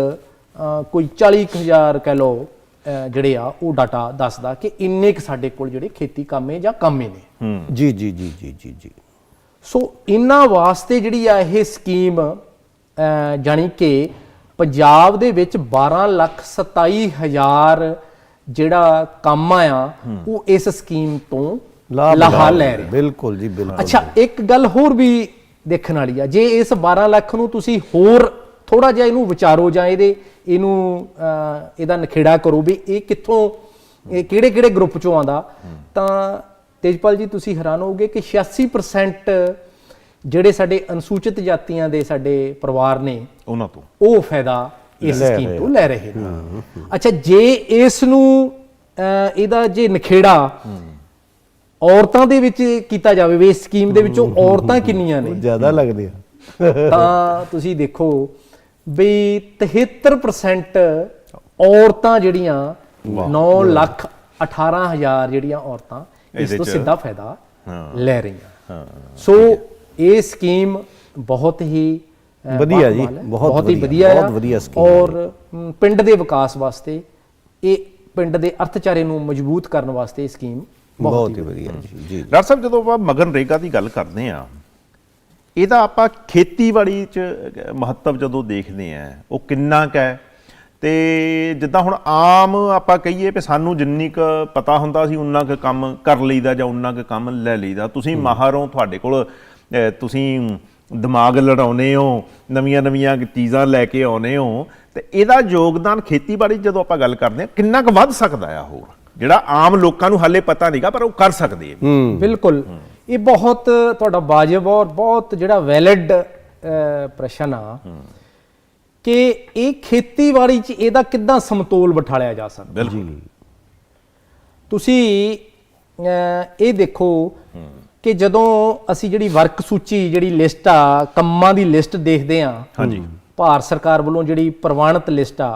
ਕੋਈ 40 ਕੁ ਹਜ਼ਾਰ ਕਹਿ ਲਓ ਜਿਹੜੇ ਆ ਉਹ ਡਾਟਾ ਦੱਸਦਾ ਕਿ ਇੰਨੇ ਕੁ ਸਾਡੇ ਕੋਲ ਜਿਹੜੇ ਖੇਤੀ ਕਾਮੇ ਜਾਂ ਕਾਮੇ ਨੇ। ਜੀ ਜੀ ਜੀ ਜੀ ਜੀ ਜੀ। ਸੋ ਇਹਨਾਂ ਵਾਸਤੇ ਜਿਹੜੀ ਆ ਇਹ ਸਕੀਮ ਜਾਣੀ ਕਿ ਪੰਜਾਬ ਦੇ ਵਿੱਚ 12 ਲੱਖ 27 ਹਜ਼ਾਰ ਜਿਹੜਾ ਕੰਮ ਆ ਉਹ ਇਸ ਸਕੀਮ ਤੋਂ ਲਾਹਾ ਲੈ ਰਹੇ। ਬਿਲਕੁਲ ਜੀ ਬਿਲਕੁਲ ਅੱਛਾ ਇੱਕ ਗੱਲ ਹੋਰ ਵੀ ਦੇਖਣ ਵਾਲੀ ਆ। ਜੇ ਇਸ 12 ਲੱਖ ਨੂੰ ਤੁਸੀਂ ਹੋਰ ਥੋੜਾ ਜਿਹਾ ਇਹਨੂੰ ਵਿਚਾਰੋ ਜਾਂ ਇਹਦੇ ਇਹਨੂੰ ਇਹਦਾ ਨਖੇੜਾ ਕਰੋ ਵੀ ਇਹ ਕਿੱਥੋਂ ਇਹ ਕਿਹੜੇ ਕਿਹੜੇ ਗਰੁੱਪ ਚੋਂ ਆਂਦਾ ਤਾਂ ਤੇਜਪਾਲ ਜੀ ਤੁਸੀਂ ਹੈਰਾਨ ਹੋਵੋਗੇ ਕਿ 86% ਜਿਹੜੇ ਸਾਡੇ ਅਨੁਸੂਚਿਤ ਜਾਤੀਆਂ ਦੇ ਸਾਡੇ ਪਰਿਵਾਰ ਨੇ ਉਹਨਾਂ ਤੋਂ। ਉਹ ਫਾਇਦਾ ਇਸ ਸਕੀਮ ਤੋਂ ਲੈ ਰਹੇ ਨੇ। ਅੱਛਾ ਜੇ ਇਸ ਨੂੰ ਇਹਦਾ ਜੇ ਨਖੇੜਾ ਔਰਤਾਂ ਦੇ ਵਿੱਚ ਕੀਤਾ ਜਾਵੇ ਵੀ ਇਸ ਸਕੀਮ ਦੇ ਵਿੱਚੋਂ ਔਰਤਾਂ ਕਿੰਨੀਆਂ ਨੇ? ਜ਼ਿਆਦਾ ਲੱਗਦੇ ਆ। ਤਾਂ ਤੁਸੀਂ ਦੇਖੋ ਵੀ 73% ਔਰਤਾਂ ਜਿਹੜੀਆਂ 9 ਲੱਖ 18 ਹਜ਼ਾਰ ਜਿਹੜੀਆਂ ਔਰਤਾਂ ਇਸ ਤੋਂ ਸਿੱਧਾ ਫਾਇਦਾ। ਲੈ ਰਹੀਆਂ। ਹਾਂ। ਸੋ ਇਹ ਸਕੀਮ ਬਹੁਤ ਹੀ ਵਧੀਆ ਜੀ। ਬਹੁਤ ਹੀ ਵਧੀਆ, ਵਧੀਆ ਬਹੁਤ। ਵਧੀਆ ਹੈ ਔਰ ਪਿੰਡ ਦੇ ਵਿਕਾਸ ਵਾਸਤੇ ਇਹ ਪਿੰਡ ਦੇ ਅਰਥਚਾਰੇ ਨੂੰ ਮਜ਼ਬੂਤ ਕਰਨ ਵਾਸਤੇ ਇਹ ਸਕੀਮ ਬਹੁਤ ਹੀ ਵਧੀਆ। ਜੀ ਜੀ। ਡਾਕਟਰ ਸਾਹਿਬ ਜਦੋਂ ਆਪਾਂ ਮਗਨਰੇਗਾ ਦੀ ਗੱਲ ਕਰਦੇ ਆ ਇਹਦਾ ਆਪਾਂ ਖੇਤੀਬਾੜੀ 'ਚ ਮਹੱਤਵ ਜਦੋਂ ਦੇਖਦੇ ਆ ਉਹ ਕਿੰਨਾ ਕੁ ਹੈ। ਤੇ ਜਿੱਦਾਂ ਹੁਣ ਆਮ ਆਪਾਂ ਕਹੀਏ ਵੀ ਸਾਨੂੰ ਜਿੰਨੀ ਕੁ ਪਤਾ ਹੁੰਦਾ ਸੀ ਉਨਾ ਕੁ ਕੰਮ ਕਰ ਲਈਦਾ ਜਾਂ ਉਨਾ ਕੁ ਕੰਮ ਲੈ ਲਈਦਾ। ਤੁਸੀਂ ਮਾਹਰੋਂ ਤੁਹਾਡੇ ਕੋਲ ਤੁਸੀਂ ਦਿਮਾਗ ਲੜਾਉਨੇ ਹੋ ਨਵੀਆਂ ਨਵੀਆਂ ਚੀਜ਼ਾਂ ਲੈ ਕੇ ਆਉਨੇ ਹੋ ਤੇ ਇਹਦਾ ਯੋਗਦਾਨ ਖੇਤੀਬਾੜੀ 'ਚ ਜਦੋਂ ਆਪਾਂ ਗੱਲ ਕਰਦੇ ਆ ਕਿੰਨਾ ਕੁ ਵੱਧ ਸਕਦਾ ਆ ਹੋਰ? ਜਿਹੜਾ ਆਮ ਲੋਕਾਂ ਨੂੰ ਹਾਲੇ ਪਤਾ ਨਹੀਂਗਾ ਪਰ ਉਹ ਕਰ ਸਕਦੇ ਆ। ਬਿਲਕੁਲ। ਇਹ ਬਹੁਤ ਤੁਹਾਡਾ ਵਾਜਬ ਔਰ ਬਹੁਤ ਜਿਹੜਾ ਵੈਲਿਡ ਪ੍ਰਸ਼ਨ ਆ ਕਿ ਇਹ ਖੇਤੀਬਾੜੀ 'ਚ ਇਹਦਾ ਕਿੱਦਾਂ ਸਮਤੋਲ ਬਿਠਾਲਿਆ ਜਾ ਸਕਦਾ? ਬਿਲਕੁਲ। ਤੁਸੀਂ ਇਹ ਦੇਖੋ ਕਿ ਜਦੋਂ ਅਸੀਂ ਜਿਹੜੀ ਵਰਕ ਸੂਚੀ ਜਿਹੜੀ ਲਿਸਟ ਆ ਕੰਮਾਂ ਦੀ ਲਿਸਟ ਦੇਖਦੇ ਆ ਹਾਂਜੀ। ਭਾਰਤ ਸਰਕਾਰ ਵੱਲੋਂ ਜਿਹੜੀ ਪ੍ਰਵਾਨਿਤ ਲਿਸਟ ਆ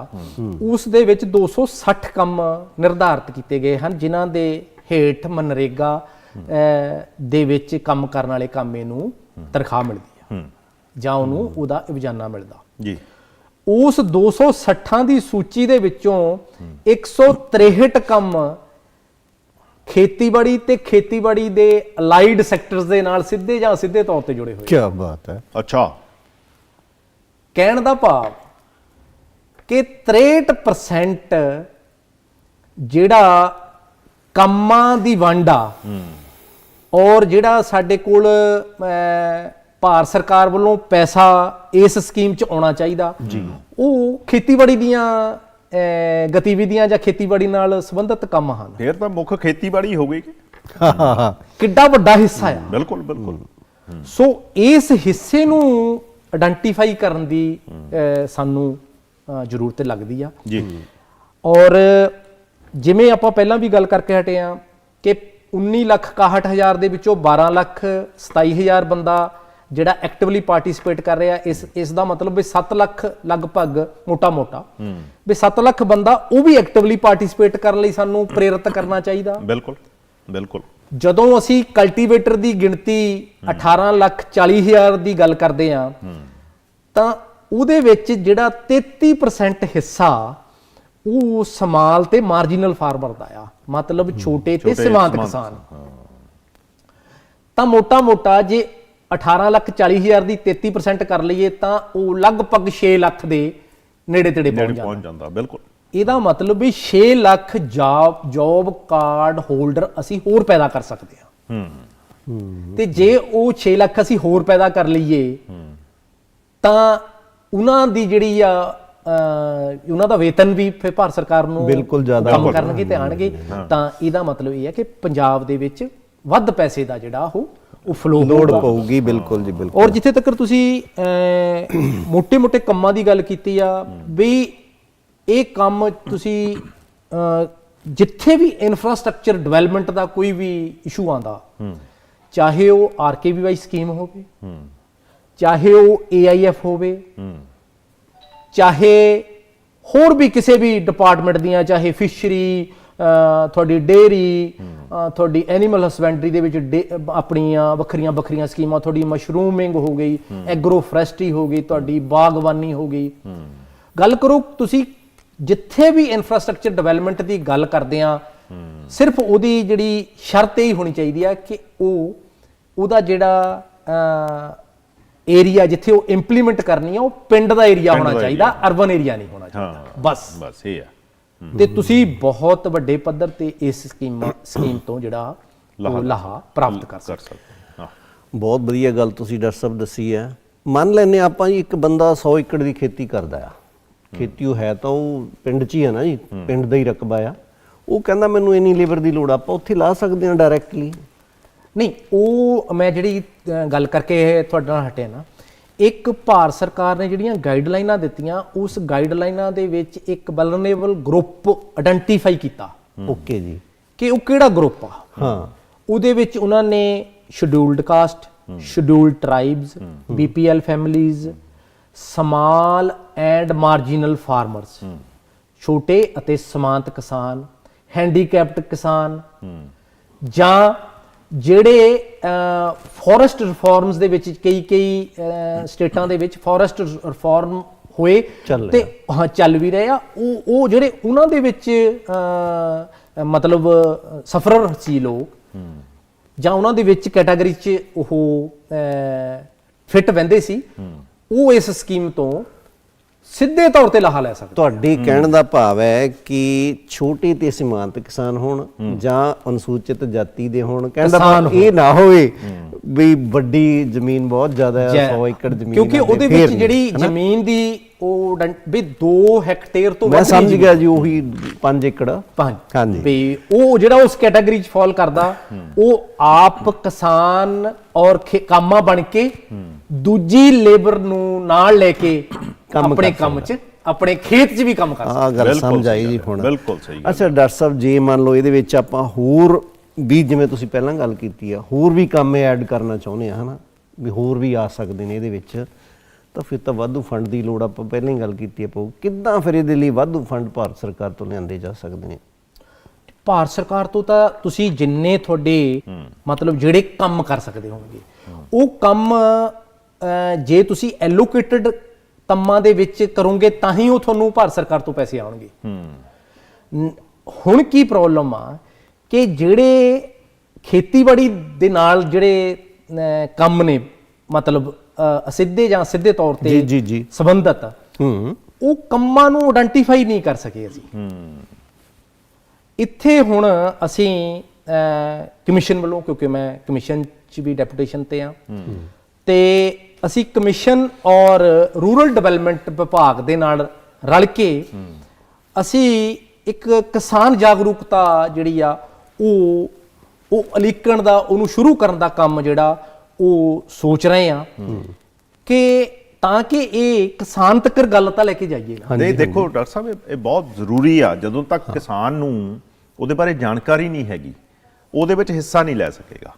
ਉਸ ਦੇ ਵਿੱਚ 260 ਕੰਮ ਨਿਰਧਾਰਿਤ ਕੀਤੇ ਗਏ ਹਨ ਜਿਨ੍ਹਾਂ ਦੇ ਹੇਠ ਮਨਰੇਗਾ ਦੇ ਵਿੱਚ ਕੰਮ ਕਰਨ ਵਾਲੇ ਕਾਮੇ ਨੂੰ ਤਨਖਾਹ ਮਿਲਦੀ ਆ। ਹੂੰ। ਜਾਂ ਉਹਨੂੰ ਉਹਦਾ ਇਵਜ਼ਾਨਾ ਮਿਲਦਾ। ਜੀ। ਉਸ 260 ਦੀ ਸੂਚੀ ਦੇ ਵਿੱਚੋਂ 163 ਕੰਮ ਖੇਤੀਬਾੜੀ ਤੇ ਖੇਤੀਬਾੜੀ ਦੇ ਅਲਾਈਡ ਸੈਕਟਰਸ ਦੇ ਨਾਲ ਸਿੱਧੇ ਜਾਂ ਸਿੱਧੇ ਤੌਰ ਤੇ ਜੁੜੇ ਹੋਏ ਕੀ ਬਾਤ ਹੈ। ਅੱਛਾ। ਕਹਿਣ ਦਾ ਭਾਵ ਕਿ 63% ਜਿਹੜਾ ਕੰਮਾਂ ਦੀ ਵੰਡ ਆ ਔਰ ਜਿਹੜਾ ਸਾਡੇ ਕੋਲ ਭਾਰਤ ਸਰਕਾਰ ਵੱਲੋਂ ਪੈਸਾ ਇਸ ਸਕੀਮ 'ਚ ਆਉਣਾ ਚਾਹੀਦਾ ਉਹ ਖੇਤੀਬਾੜੀ ਦੀਆਂ ਗਤੀਵਿਧੀਆਂ ਜਾਂ ਖੇਤੀਬਾੜੀ ਨਾਲ ਸੰਬੰਧਿਤ ਕੰਮ ਹਨ। ਫੇਰ ਤਾਂ ਮੁੱਖ ਖੇਤੀਬਾੜੀ ਹੋ ਗਈ ਕਿੱਡਾ ਵੱਡਾ ਹਿੱਸਾ ਆ। ਬਿਲਕੁਲ ਬਿਲਕੁਲ। ਸੋ ਇਸ ਹਿੱਸੇ ਨੂੰ ਆਇਡੈਂਟੀਫਾਈ ਕਰਨ ਦੀ ਸਾਨੂੰ ਜ਼ਰੂਰਤ ਲੱਗਦੀ ਆ। ਜੀ। ਔਰ ਜਿਵੇਂ ਆਪਾਂ ਪਹਿਲਾਂ ਵੀ ਗੱਲ ਕਰਕੇ ਹਟੇ ਆ 19 ਲੱਖ 61 ਹਜ਼ਾਰ ਦੇ ਵਿੱਚੋਂ 12 ਲੱਖ 27 ਹਜ਼ਾਰ ਬੰਦਾ ਜਿਹੜਾ ਐਕਟਿਵਲੀ ਪਾਰਟਿਸਿਪੇਟ ਕਰ ਰਿਹਾ ਇਸ ਇਸ ਦਾ ਮਤਲਬ ਵੀ 7 ਲੱਖ ਲਗਭਗ ਮੋਟਾ ਮੋਟਾ ਵੀ 7 ਲੱਖ ਬੰਦਾ ਉਹ ਵੀ ਐਕਟਿਵਲੀ ਪਾਰਟਿਸਿਪੇਟ ਕਰਨ ਲਈ ਸਾਨੂੰ ਪ੍ਰੇਰਿਤ ਕਰਨਾ ਚਾਹੀਦਾ। ਬਿਲਕੁਲ ਬਿਲਕੁਲ। ਜਦੋਂ ਅਸੀਂ ਕਲਟੀਵੇਟਰ ਦੀ ਗਿਣਤੀ 18 ਲੱਖ 40 ਹਜ਼ਾਰ ਦੀ ਗੱਲ ਕਰਦੇ ਆ ਤਾਂ ਉਹਦੇ ਵਿੱਚ ਜਿਹੜਾ 33% ਹਿੱਸਾ ਉਹ ਸਮਾਲ ਤੇ ਮਾਰਜੀਨਲ ਫਾਰਮਰ ਦਾ ਆ। ਮਤਲਬ ਛੋਟੇ ਤੇ ਸੀਮਾਂਤ ਕਿਸਾਨ। ਤਾਂ ਮੋਟਾ-ਮੋਟਾ ਜੇ 18 ਲੱਖ 40 ਹਜ਼ਾਰ ਦੀ 33% ਕਰ ਲਈਏ ਤਾਂ ਉਹ ਲਗਭਗ 6 ਲੱਖ ਦੇ ਨੇੜੇ ਤੇੜੇ ਪਹੁੰਚ ਜਾਂਦਾ। ਬਿਲਕੁਲ। ਇਹਦਾ ਮਤਲਬ ਵੀ 6 lakh job job card holder ਅਸੀਂ ਹੋਰ ਪੈਦਾ ਕਰ ਸਕਦੇ ਹਾਂ। ਹੂੰ। ਤੇ ਜੇ ਉਹ 6 ਲੱਖ ਅਸੀਂ ਹੋਰ ਪੈਦਾ ਕਰ ਲਈਏ ਤਾਂ ਉਹਨਾਂ ਦੀ ਜਿਹੜੀ ਆ ਉਹਨਾਂ ਦਾ ਵੇਤਨ ਵੀ ਫਿਰ ਭਾਰਤ ਸਰਕਾਰ ਨੂੰ ਬਿਲਕੁਲ ਜ਼ਿਆਦਾ ਕੰਮ ਕਰਨਗੇ ਤੇ ਆਣਗੇ ਤਾਂ ਇਹਦਾ ਮਤਲਬ ਇਹ ਹੈ ਕਿ ਪੰਜਾਬ ਦੇ ਵਿੱਚ ਵੱਧ ਪੈਸੇ ਦਾ ਜਿਹੜਾ ਉਹ ਉਹ ਫਲੋ ਲੋਡ ਪਊਗੀ ਬਿਲਕੁਲ ਜੀ ਬਿਲਕੁਲ। ਔਰ ਜਿੱਥੇ ਤੱਕ ਤੁਸੀਂ ਮੋٹے-ਮੋٹے ਕੰਮਾਂ ਦੀ ਗੱਲ ਕੀਤੀ ਆ ਵੀ ਇਹ ਕੰਮ ਤੁਸੀਂ ਜਿੱਥੇ ਵੀ ਇਨਫਰਾਸਟ੍ਰਕਚਰ ਡਿਵੈਲਪਮੈਂਟ ਦਾ ਕੋਈ ਵੀ ਇਸ਼ੂ ਆਂਦਾ ਚਾਹੇ ਉਹ ਆਰਕੇਵੀਵਾਈ ਸਕੀਮ ਹੋਵੇ ਚਾਹੇ ਉਹ ਏਆਈਐਫ ਹੋਵੇ ਚਾਹੇ ਹੋਰ ਵੀ ਕਿਸੇ ਵੀ ਡਿਪਾਰਟਮੈਂਟ ਦੀਆਂ, ਚਾਹੇ ਫਿਸ਼ਰੀ ਤੁਹਾਡੀ ਡੇਰੀ ਤੁਹਾਡੀ ਐਨੀਮਲ ਹਸਬੈਂਡਰੀ ਦੇ ਵਿੱਚ ਡੇ- ਆਪਣੀਆਂ ਵੱਖਰੀਆਂ ਵੱਖਰੀਆਂ ਸਕੀਮਾਂ, ਤੁਹਾਡੀ ਮਸ਼ਰੂਮਿੰਗ ਹੋ ਗਈ ਐਗਰੋ ਫੋਰੈਸਟਰੀ ਹੋ ਗਈ, ਤੁਹਾਡੀ ਬਾਗਬਾਨੀ ਹੋ ਗਈ। ਗੱਲ ਕਰੋ, ਤੁਸੀਂ ਜਿੱਥੇ ਵੀ ਇਨਫਰਾਸਟ੍ਰਕਚਰ ਡਿਵੈਲਪਮੈਂਟ ਦੀ ਗੱਲ ਕਰਦੇ ਆ, ਸਿਰਫ ਉਹਦੀ ਜਿਹੜੀ ਸ਼ਰਤ ਇਹ ਹੋਣੀ ਚਾਹੀਦੀ ਆ ਕਿ ਉਹ, ਉਹਦਾ ਜਿਹੜਾ ਏਰੀਆ ਜਿੱਥੇ ਉਹ ਇੰਪਲੀਮੈਂਟ ਕਰਨੀ ਆ ਉਹ ਪਿੰਡ ਦਾ ਏਰੀਆ ਹੋਣਾ ਚਾਹੀਦਾ ਅਰਬਨ ਏਰੀਆ ਨਹੀਂ ਹੋਣਾ ਚਾਹੀਦਾ। ਬਸ। ਬਸ ਇਹ ਆ। ਤੇ ਤੁਸੀਂ ਬਹੁਤ ਵੱਡੇ ਪੱਧਰ ਤੇ ਇਸ ਸਕੀਮ ਸਕੀਮ ਤੋਂ ਜਿਹੜਾ ਲਾਹਾ ਪ੍ਰਾਪਤ ਕਰ ਸਕਦੇ। ਹਾਂ। ਬਹੁਤ ਵਧੀਆ ਗੱਲ ਤੁਸੀਂ ਡਾਕਟਰ ਸਾਹਿਬ ਦੱਸੀ ਹੈ। ਮੰਨ ਲੈਨੇ ਆਪਾਂ ਜੀ ਇੱਕ ਬੰਦਾ 100 ਏਕੜ ਦੀ ਖੇਤੀ ਕਰਦਾ ਆ। ਖੇਤੀ ਉਹ ਹੈ ਤਾਂ ਉਹ ਪਿੰਡ 'ਚ ਹੀ ਹੈ ਨਾ ਜੀ ਪਿੰਡ ਦਾ ਹੀ ਰਕਬਾ ਆ। ਉਹ ਕਹਿੰਦਾ ਮੈਨੂੰ ਇੰਨੀ ਲੇਬਰ ਦੀ ਲੋੜ ਆ, ਆਪਾਂ ਉੱਥੇ ਲਾ ਸਕਦੇ ਹਾਂ ਡਾਇਰੈਕਟਲੀ ਨਹੀਂ ਉਹ ਮੈਂ ਜਿਹੜੀ ਗੱਲ ਕਰਕੇ ਤੁਹਾਡੇ ਨਾਲ ਹਟਿਆ ਨਾ ਇੱਕ ਭਾਰਤ ਸਰਕਾਰ ਨੇ ਜਿਹੜੀਆਂ ਗਾਈਡਲਾਈਨਾਂ ਦਿੱਤੀਆਂ ਉਸ ਗਾਈਡਲਾਈਨਾਂ ਦੇ ਵਿੱਚ ਇੱਕ ਵਲਨਰੇਬਲ ਗਰੁੱਪ ਆਇਡੈਂਟੀਫਾਈ ਕੀਤਾ। ਓਕੇ ਜੀ। ਕਿ ਉਹ ਕਿਹੜਾ ਗਰੁੱਪ ਆ? ਹਾਂ। ਉਹਦੇ ਵਿੱਚ ਉਹਨਾਂ ਨੇ scheduled caste scheduled tribes BPL families small and marginal farmers ਛੋਟੇ ਅਤੇ ਸਮਾਂਤ ਕਿਸਾਨ ਹੈਂਡੀਕੈਪਟ ਕਿਸਾਨ ਜਾਂ ਜਿਹੜੇ ਫੋਰੈਸਟ ਰਿਫਾਰਮਸ ਦੇ ਵਿੱਚ ਕਈ ਕਈ ਸਟੇਟਾਂ ਦੇ ਵਿੱਚ ਫੋਰੈਸਟ ਰਿਫਾਰਮ ਹੋਏ ਤੇ ਹਾਂ ਚੱਲ ਵੀ ਰਹੇ ਆ। ਉਹ ਉਹ ਜਿਹੜੇ ਉਹਨਾਂ ਦੇ ਵਿੱਚ ਮਤਲਬ ਸਫਰਰ ਸੀ ਲੋਕ ਜਾਂ ਉਹਨਾਂ ਦੇ ਵਿੱਚ ਕੈਟਾਗਰੀ 'ਚ ਉਹ ਫਿੱਟ ਬੰਦੇ ਸੀ ਉਹ ਇਸ ਸਕੀਮ ਤੋਂ ਸਿੱਧੇ ਤੌਰ ਤੇ ਲਾਹਾ ਲੈ ਸਕਦੇ ਤੁਹਾਡੇ ਕਹਿਣ ਦਾ ਭਾਵ ਹੈ ਕਿ ਛੋਟੇ ਤੇ ਸੀਮਾਂਤ ਕਿਸਾਨ ਹੋਣ ਜਾਂ ਅਨੁਸੂਚਿਤ ਜਾਤੀ ਦੇ ਹੋਣ ਕਹਿਣ ਦਾ ਕਿਸਾਨ ਭਾਵ ਇਹ ਨਾ ਹੋਵੇ ਵੀ ਵੱਡੀ ਜ਼ਮੀਨ ਬਹੁਤ ਜ਼ਿਆਦਾ ਹੈ ਜੈ- 100 ਏਕੜ ਜ਼ਮੀਨ ਕਿਉਂਕਿ ਹੈ ਉਹਦੇ ਵਿੱਚ ਜਿਹੜੀ? ਜ਼ਮੀਨ ਦੀ ਉਹ ਵੀ 2 ਹੈਕਟੇਅਰ ਤੋਂ ਮੈਂ ਵੱਧ ਸਮਝ ਦੀ ਗਿਆ ਜੀ ਉਹੀ 5 ਏਕੜ। ਹਾਂਜੀ। ਵੀ ਉਹ ਜਿਹੜਾ ਉਸ ਕੈਟਾਗਰੀ 'ਚ ਫਾਲ ਕਰਦਾ ਉਹ ਆਪ ਕਿਸਾਨ ਔਰ ਕਾਮਾ ਬਣ ਕੇ ਦੂਜੀ ਲੇਬਰ ਨੂੰ ਨਾਲ ਲੈ ਕੇ ਕੰਮ ਆਪਣੇ ਕੰਮ 'ਚ ਆਪਣੇ ਖੇਤ 'ਚ ਵੀ ਕੰਮ ਕਰ ਸਕਦਾ ਆ ਗੱਲ ਸਮਝ ਆਈ ਜੀ ਹੈ, ਹੁਣ। ਬਿਲਕੁਲ ਸਹੀ ਅੱਛਾ ਡਾਕਟਰ ਸਾਹਿਬ ਜੇ ਮੰਨ ਲਓ ਇਹਦੇ ਵਿੱਚ ਆਪਾਂ ਹੋਰ ਵੀ ਜਿਵੇਂ ਤੁਸੀਂ ਪਹਿਲਾਂ ਗੱਲ ਕੀਤੀ ਆ ਹੋਰ ਵੀ ਕੰਮ ਐਡ ਕਰਨਾ ਚਾਹੁੰਦੇ ਆ ਹਨਾ? ਵੀ ਹੋਰ ਵੀ ਆ ਸਕਦੇ ਨੇ ਇਹਦੇ ਵਿੱਚ। ਤਾਂ ਫਿਰ ਤਾਂ ਵਾਧੂ ਫੰਡ ਦੀ ਲੋੜ ਆਪਾਂ ਪਹਿਲਾਂ ਹੀ ਗੱਲ ਕੀਤੀ ਆਪਾਂ ਕਿੱਦਾਂ ਫਿਰ ਇਹਦੇ ਲਈ ਵਾਧੂ ਫੰਡ ਭਾਰਤ ਸਰਕਾਰ ਤੋਂ ਲਿਆਂਦੇ ਜਾ ਸਕਦੇ ਨੇ? ਭਾਰਤ ਸਰਕਾਰ ਤੋਂ ਤਾਂ ਤੁਸੀਂ ਜਿੰਨੇ ਤੁਹਾਡੇ ਮਤਲਬ ਜਿਹੜੇ ਕੰਮ ਕਰ ਸਕਦੇ ਹੋਣਗੇ ਉਹ ਕੰਮ ਜੇ ਤੁਸੀਂ ਐਲੋਕੇਟਡ ਕੰਮਾਂ ਦੇ ਵਿੱਚ ਕਰੋਗੇ ਤਾਂ ਹੀ ਉਹ ਤੁਹਾਨੂੰ ਭਾਰਤ ਸਰਕਾਰ ਤੋਂ ਪੈਸੇ ਆਉਣਗੇ। ਹੁਣ ਕੀ ਪ੍ਰੋਬਲਮ ਆ? ਕਿ ਜਿਹੜੇ ਖੇਤੀਬਾੜੀ ਦੇ ਨਾਲ ਜਿਹੜੇ ਕੰਮ ਨੇ ਮਤਲਬ ਅਸਿੱਧੇ ਜਾਂ ਸਿੱਧੇ ਤੌਰ ਤੇ ਜੀ। ਸੰਬੰਧਤ ਹੂੰ। ਉਹ ਕੰਮਾਂ ਨੂੰ ਆਇਡੈਂਟੀਫਾਈ ਨਹੀਂ ਕਰ ਸਕੇ ਅਸੀਂ। ਇੱਥੇ ਹੁਣ ਅਸੀਂ ਕਮਿਸ਼ਨ ਵੱਲੋਂ ਕਿਉਂਕਿ ਮੈਂ ਕਮਿਸ਼ਨ 'ਚ ਵੀ ਡੈਪੂਟੇਸ਼ਨ ਤੇ ਆ ਤੇ ਅਸੀਂ ਕਮਿਸ਼ਨ ਔਰ ਰੂਰਲ ਡਿਵੈਲਪਮੈਂਟ ਵਿਭਾਗ ਦੇ ਨਾਲ ਰਲ ਕੇ ਅਸੀਂ ਇੱਕ ਕਿਸਾਨ ਜਾਗਰੂਕਤਾ ਜਿਹੜੀ ਆ ਉਹ ਉਹ ਅਲੀਕਣ ਦਾ ਉਹਨੂੰ ਸ਼ੁਰੂ ਕਰਨ ਦਾ ਕੰਮ ਜਿਹੜਾ ਉਹ ਸੋਚ ਰਹੇ ਆ ਕਿ ਤਾਂ ਕਿ ਇਹ ਕਿਸਾਨ ਤੱਕ ਗੱਲ ਤਾਂ ਲੈ ਕੇ ਜਾਈਏ। ਨਹੀਂ ਦੇਖੋ ਡਾਕਟਰ ਸਾਹਿਬ ਇਹ- ਇਹ ਬਹੁਤ ਜ਼ਰੂਰੀ ਆ। ਜਦੋਂ ਤੱਕ ਕਿਸਾਨ ਨੂੰ ਉਹਦੇ ਬਾਰੇ ਜਾਣਕਾਰੀ ਨਹੀਂ ਹੈਗੀ ਉਹਦੇ ਵਿੱਚ ਹਿੱਸਾ ਨਹੀਂ ਲੈ ਸਕੇਗਾ।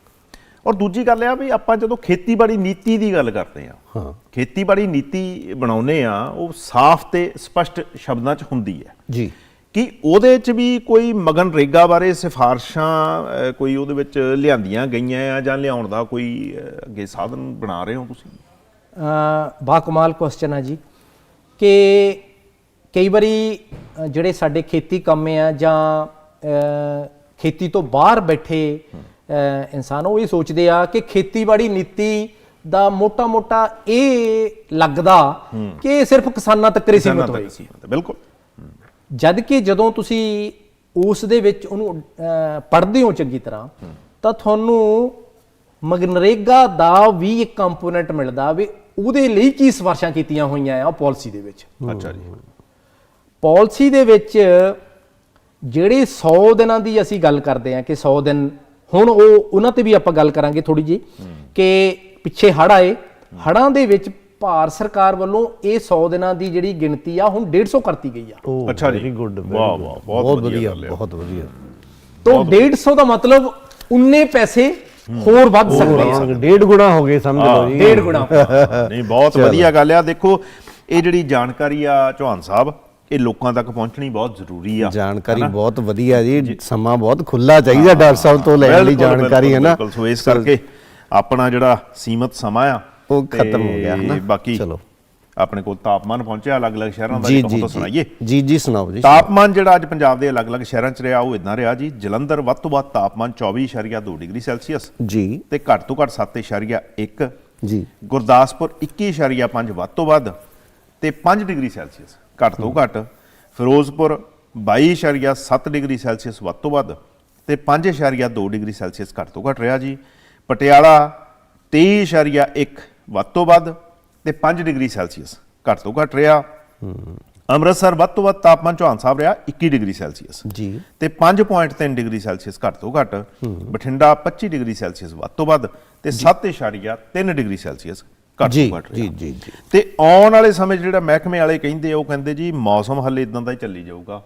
ਔਰ ਦੂਜੀ ਗੱਲ ਇਹ ਆ ਵੀ ਆਪਾਂ ਜਦੋਂ ਖੇਤੀਬਾੜੀ ਨੀਤੀ ਦੀ ਗੱਲ ਕਰਦੇ ਆ ਹਾਂ। ਖੇਤੀਬਾੜੀ ਨੀਤੀ ਬਣਾਉਨੇ ਆ ਉਹ ਸਾਫ਼ ਤੇ ਸਪਸ਼ਟ ਸ਼ਬਦਾਂ 'ਚ ਹੁੰਦੀ ਹੈ। ਜੀ। ਕਿ ਉਹਦੇ 'ਚ ਵੀ ਕੋਈ ਮਗਨ ਰੇਗਾ ਬਾਰੇ ਸਿਫਾਰਸ਼ਾਂ ਕੋਈ ਉਹਦੇ ਵਿੱਚ ਲਿਆਂਦੀਆਂ ਗਈਆਂ ਆ ਜਾਂ ਲਿਆਉਣ ਦਾ ਕੋਈ ਅੱਗੇ ਸਾਧਨ ਬਣਾ ਰਹੇ ਹੋ ਤੁਸੀਂ? ਬਾ ਕਮਾਲ ਕੁਐਸਚਨ ਆ ਜੀ। ਕਿ ਕਈ ਵਾਰੀ ਜਿਹੜੇ ਸਾਡੇ ਖੇਤੀ ਕੰਮ ਆ ਜਾਂ ਖੇਤੀ ਤੋਂ ਬਾਹਰ ਬੈਠੇ ਇਨਸਾਨ ਉਹ ਇਹ ਸੋਚਦੇ ਆ ਕਿ ਖੇਤੀਬਾੜੀ ਨੀਤੀ ਦਾ ਮੋਟਾ-ਮੋਟਾ ਇਹ ਲੱਗਦਾ ਕਿ ਸਿਰਫ ਕਿਸਾਨਾਂ ਤੱਕ ਹੀ ਸੀਮਿਤ ਹੋਈ। ਸੀਮਤ ਬਿਲਕੁਲ। ਜਦ ਕਿ ਜਦੋਂ ਤੁਸੀਂ ਉਸ ਦੇ ਵਿੱਚ ਉਹਨੂੰ ਪੜ੍ਹਦੇ ਹੋ ਚੰਗੀ ਤਰ੍ਹਾਂ ਤਾਂ ਤੁਹਾਨੂੰ ਮਗਨਰੇਗਾ ਦਾ ਵੀ ਇੱਕ ਕੰਪੋਨੈਂਟ ਮਿਲਦਾ ਵੀ ਉਹਦੇ ਲਈ ਕੀ ਸਿਫਾਰਸ਼ਾਂ ਕੀਤੀਆਂ ਹੋਈਆਂ ਆ ਪਾਲਿਸੀ ਦੇ ਵਿੱਚ। ਅੱਛਾ ਜੀ। ਪਾਲਿਸੀ ਦੇ ਵਿੱਚ ਜਿਹੜੇ 100 ਦਿਨਾਂ ਦੀ ਅਸੀਂ ਗੱਲ ਕਰਦੇ ਆ ਕਿ 100 ਦਿਨ ਹੁਣ ਉਹ ਉਹਨਾਂ ਤੇ ਵੀ ਆਪਾਂ ਗੱਲ ਕਰਾਂਗੇ ਥੋੜੀ ਜੀ ਕਿ ਪਿੱਛੇ ਹੜ ਆਏ। ਹੜਾਂ ਦੇ ਵਿੱਚ ਭਾਰਤ ਸਰਕਾਰ ਵੱਲੋਂ ਇਹ 100 ਦਿਨਾਂ ਦੀ ਜਿਹੜੀ ਗਿਣਤੀ ਆ ਹੁਣ 150 ਕਰਤੀ ਗਈ ਆ। ਅੱਛਾ ਜੀ। ਵੈਰੀ ਗੁੱਡ ਵਾਹ, ਵਾਹ, ਬਹੁਤ ਵਧੀਆ। ਬਹੁਤ ਵਧੀਆ। ਤੋਂ 150 ਦਾ ਮਤਲਬ ਉਨੇ ਪੈਸੇ ਹੋਰ ਵੱਧ ਸਕਦੇ ਆ। ਡੇਢ ਗੁਣਾ ਹੋ ਗਏ ਸਮਝ ਲਓ ਜੀ। ਡੇਢ ਗੁਣਾ ਨਹੀਂ ਬਹੁਤ ਵਧੀਆ ਗੱਲ ਆ। ਦੇਖੋ ਇਹ ਜਿਹੜੀ ਜਾਣਕਾਰੀ ਆ ਚੌਹਾਨ ਸਾਹਿਬ ਇਹ ਲੋਕਾਂ ਤੱਕ ਪਹੁੰਚਣੀ ਬਹੁਤ ਜ਼ਰੂਰੀ ਆ ਜਾਣਕਾਰੀ ਬਹੁਤ ਵਧੀਆ ਜੀ। ਸਮਾਂ ਬਹੁਤ ਖੁੱਲਾ ਚਾਹੀਦਾ ਡਾਕਟਰ ਸਾਹਿਬ ਤੋਂ ਲੈਣ ਲਈ ਜਾਣਕਾਰੀ ਹੈ ਨਾ ਬਿਲਕੁਲ। ਸੋ ਇਸ ਕਰਕੇ ਆਪਣਾ ਜਿਹੜਾ ਸੀਮਤ ਸਮਾਂ ਆ ਉਹ ਖਤਮ ਹੋ ਗਿਆ, ਹਨਾ? ਬਾਕੀ ਚਲੋ। ਆਪਣੇ ਕੋਲ ਤਾਪਮਾਨ ਪਹੁੰਚਿਆ ਅਲੱਗ-ਅਲੱਗ ਸ਼ਹਿਰਾਂ ਦਾ ਜੀ ਤੋਂ ਸੁਣਾਈਏ। ਜੀ। ਜੀ ਸੁਣਾਓ ਜੀ। ਤਾਪਮਾਨ ਜਿਹੜਾ ਅੱਜ ਪੰਜਾਬ ਦੇ ਅਲੱਗ-ਅਲੱਗ ਸ਼ਹਿਰਾਂ 'ਚ ਰਿਹਾ ਉਹ ਇਦਾਂ ਰਿਹਾ ਜੀ। ਜਲੰਧਰ ਵੱਧ ਤੋਂ ਵੱਧ ਤਾਪਮਾਨ 24.2 ਡਿਗਰੀ ਸੈਲਸੀਅਸ ਜੀ। ਤੇ ਘੱਟ ਤੋਂ ਘੱਟ 7.1 ਜੀ। ਗੁਰਦਾਸਪੁਰ 21.5 ਵੱਧ ਤੋਂ ਵੱਧ ਤੇ 5 ਡਿਗਰੀ ਸੈਲਸੀਅਸ ਘੱਟ ਤੋਂ ਘੱਟ। ਫਿਰੋਜ਼ਪੁਰ 22.7 ਡਿਗਰੀ ਸੈਲਸੀਅਸ ਵੱਧ ਤੋਂ ਵੱਧ ਤੇ 5.2 ਡਿਗਰੀ ਸੈਲਸੀਅਸ ਘੱਟ ਤੋਂ ਘੱਟ ਰਿਹਾ ਜੀ। ਪਟਿਆਲਾ 23.1 ਵੱਧ ਤੋਂ ਵੱਧ ਤੇ 5 ਡਿਗਰੀ ਸੈਲਸੀਅਸ। ਘੱਟ ਤੋਂ ਘੱਟ ਰਿਹਾ। ਅੰਮ੍ਰਿਤਸਰ ਵੱਧ ਤੋਂ ਵੱਧ ਤਾਪਮਾਨ ਚੌਹਾਨ ਸਾਹਿਬ ਰਿਹਾ 21 ਡਿਗਰੀ ਸੈਲਸੀਅਸ। ਜੀ। ਤੇ 5.3 ਡਿਗਰੀ ਸੈਲਸੀਅਸ ਘੱਟ ਤੋਂ ਘੱਟ। ਬਠਿੰਡਾ 25 ਡਿਗਰੀ ਸੈਲਸੀਅਸ ਵੱਧ ਤੋਂ ਵੱਧ ਤੇ 7.3 ਡਿਗਰੀ ਸੈਲਸੀਅਸ ਘੱਟ ਤੋਂ ਘੱਟ ਜੀ ਰਿਹਾ। ਜੀ ਜੀ ਤੇ ਆਉਣ ਵਾਲੇ ਸਮੇਂ ਜਿਹੜਾ ਮਹਿਕਮੇ ਵਾਲੇ ਕਹਿੰਦੇ ਉਹ ਕਹਿੰਦੇ ਜੀ ਮੌਸਮ ਹੱਲੇ ਇਦਾਂ ਦਾ ਹੀ ਚੱਲੀ ਜਾਊਗਾ।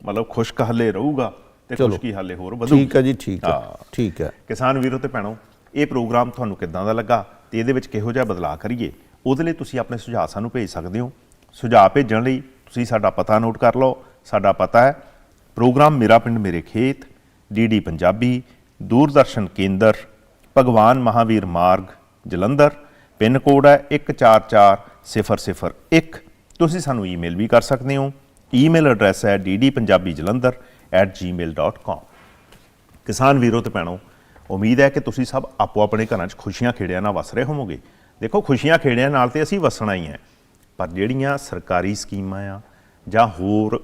ਮਤਲਬ ਖੁਸ਼ਕ ਹੱਲੇ ਰਹੂਗਾ ਤੇ ਖੁਸ਼ਕੀ ਹੱਲੇ ਹੋਰ ਵਧੂਗੀ ਠੀਕ ਹੈ ਜੀ ਠੀਕ ਹਾਂ। ਠੀਕ ਹੈ। ਕਿਸਾਨ ਵੀਰੋ ਤੇ ਭੈਣੋ ਇਹ ਪ੍ਰੋਗਰਾਮ ਤੁਹਾਨੂੰ ਕਿੱਦਾਂ ਦਾ ਲੱਗਾ? ਤੇ ਇਹਦੇ ਵਿੱਚ ਕਿਹੋ ਜਿਹਾ ਬਦਲਾਅ ਕਰੀਏ, ਉਹਦੇ ਲਈ ਤੁਸੀਂ ਆਪਣੇ ਸੁਝਾਅ ਸਾਨੂੰ ਭੇਜ ਸਕਦੇ ਹੋ। ਸੁਝਾਅ ਭੇਜਣ ਲਈ ਤੁਸੀਂ ਸਾਡਾ ਪਤਾ ਨੋਟ ਕਰ ਲਓ। ਸਾਡਾ ਪਤਾ ਹੈ, ਪ੍ਰੋਗਰਾਮ ਮੇਰਾ ਪਿੰਡ, ਮੇਰੇ ਖੇਤ ਡੀਡੀ ਪੰਜਾਬੀ, ਦੂਰਦਰਸ਼ਨ ਕੇਂਦਰ, ਭਗਵਾਨ ਮਹਾਵੀਰ ਮਾਰਗ, ਜਲੰਧਰ, ਪਿੰਨ ਕੋਡ ਹੈ 144001 ਤੁਸੀਂ ਸਾਨੂੰ ਈਮੇਲ ਵੀ ਕਰ ਸਕਦੇ ਹੋ। ਈਮੇਲ ਐਡਰੈਸ ਹੈ ddpunjabijalandhar@gmail.com ਕਿਸਾਨ ਵੀਰੋ ਤੇ ਭੈਣੋ ਉਮੀਦ ਹੈ ਕਿ ਤੁਸੀਂ ਸਭ ਆਪੋ ਆਪਣੇ ਘਰਾਂ 'ਚ ਖੁਸ਼ੀਆਂ ਖੇੜਿਆਂ ਨਾਲ ਵਸ ਰਹੇ ਹੋਵੋਗੇ। ਦੇਖੋ ਖੁਸ਼ੀਆਂ ਖੇੜਿਆਂ ਨਾਲ ਤੇ ਅਸੀਂ ਵਸਣਾ ਹੀ ਹੈ। ਪਰ ਜਿਹੜੀਆਂ ਸਰਕਾਰੀ ਸਕੀਮਾਂ ਆ ਜਾਂ ਹੋਰ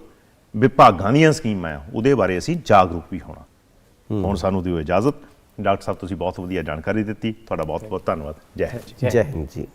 ਵਿਭਾਗਾਂ ਦੀਆਂ ਸਕੀਮਾਂ ਆ ਉਹਦੇ ਬਾਰੇ ਅਸੀਂ ਜਾਗਰੂਕ ਵੀ ਹੋਣਾ। ਹੁਣ ਸਾਨੂੰ ਦਿਓ ਇਜਾਜ਼ਤ। ਡਾਕਟਰ ਸਾਹਿਬ ਤੁਸੀਂ ਬਹੁਤ ਵਧੀਆ ਜਾਣਕਾਰੀ ਦਿੱਤੀ। ਤੁਹਾਡਾ ਬਹੁਤ ਬਹੁਤ ਧੰਨਵਾਦ ਜੈ ਹਿੰਦ। ਜੀ ਹਿੰਦ ਜੀ।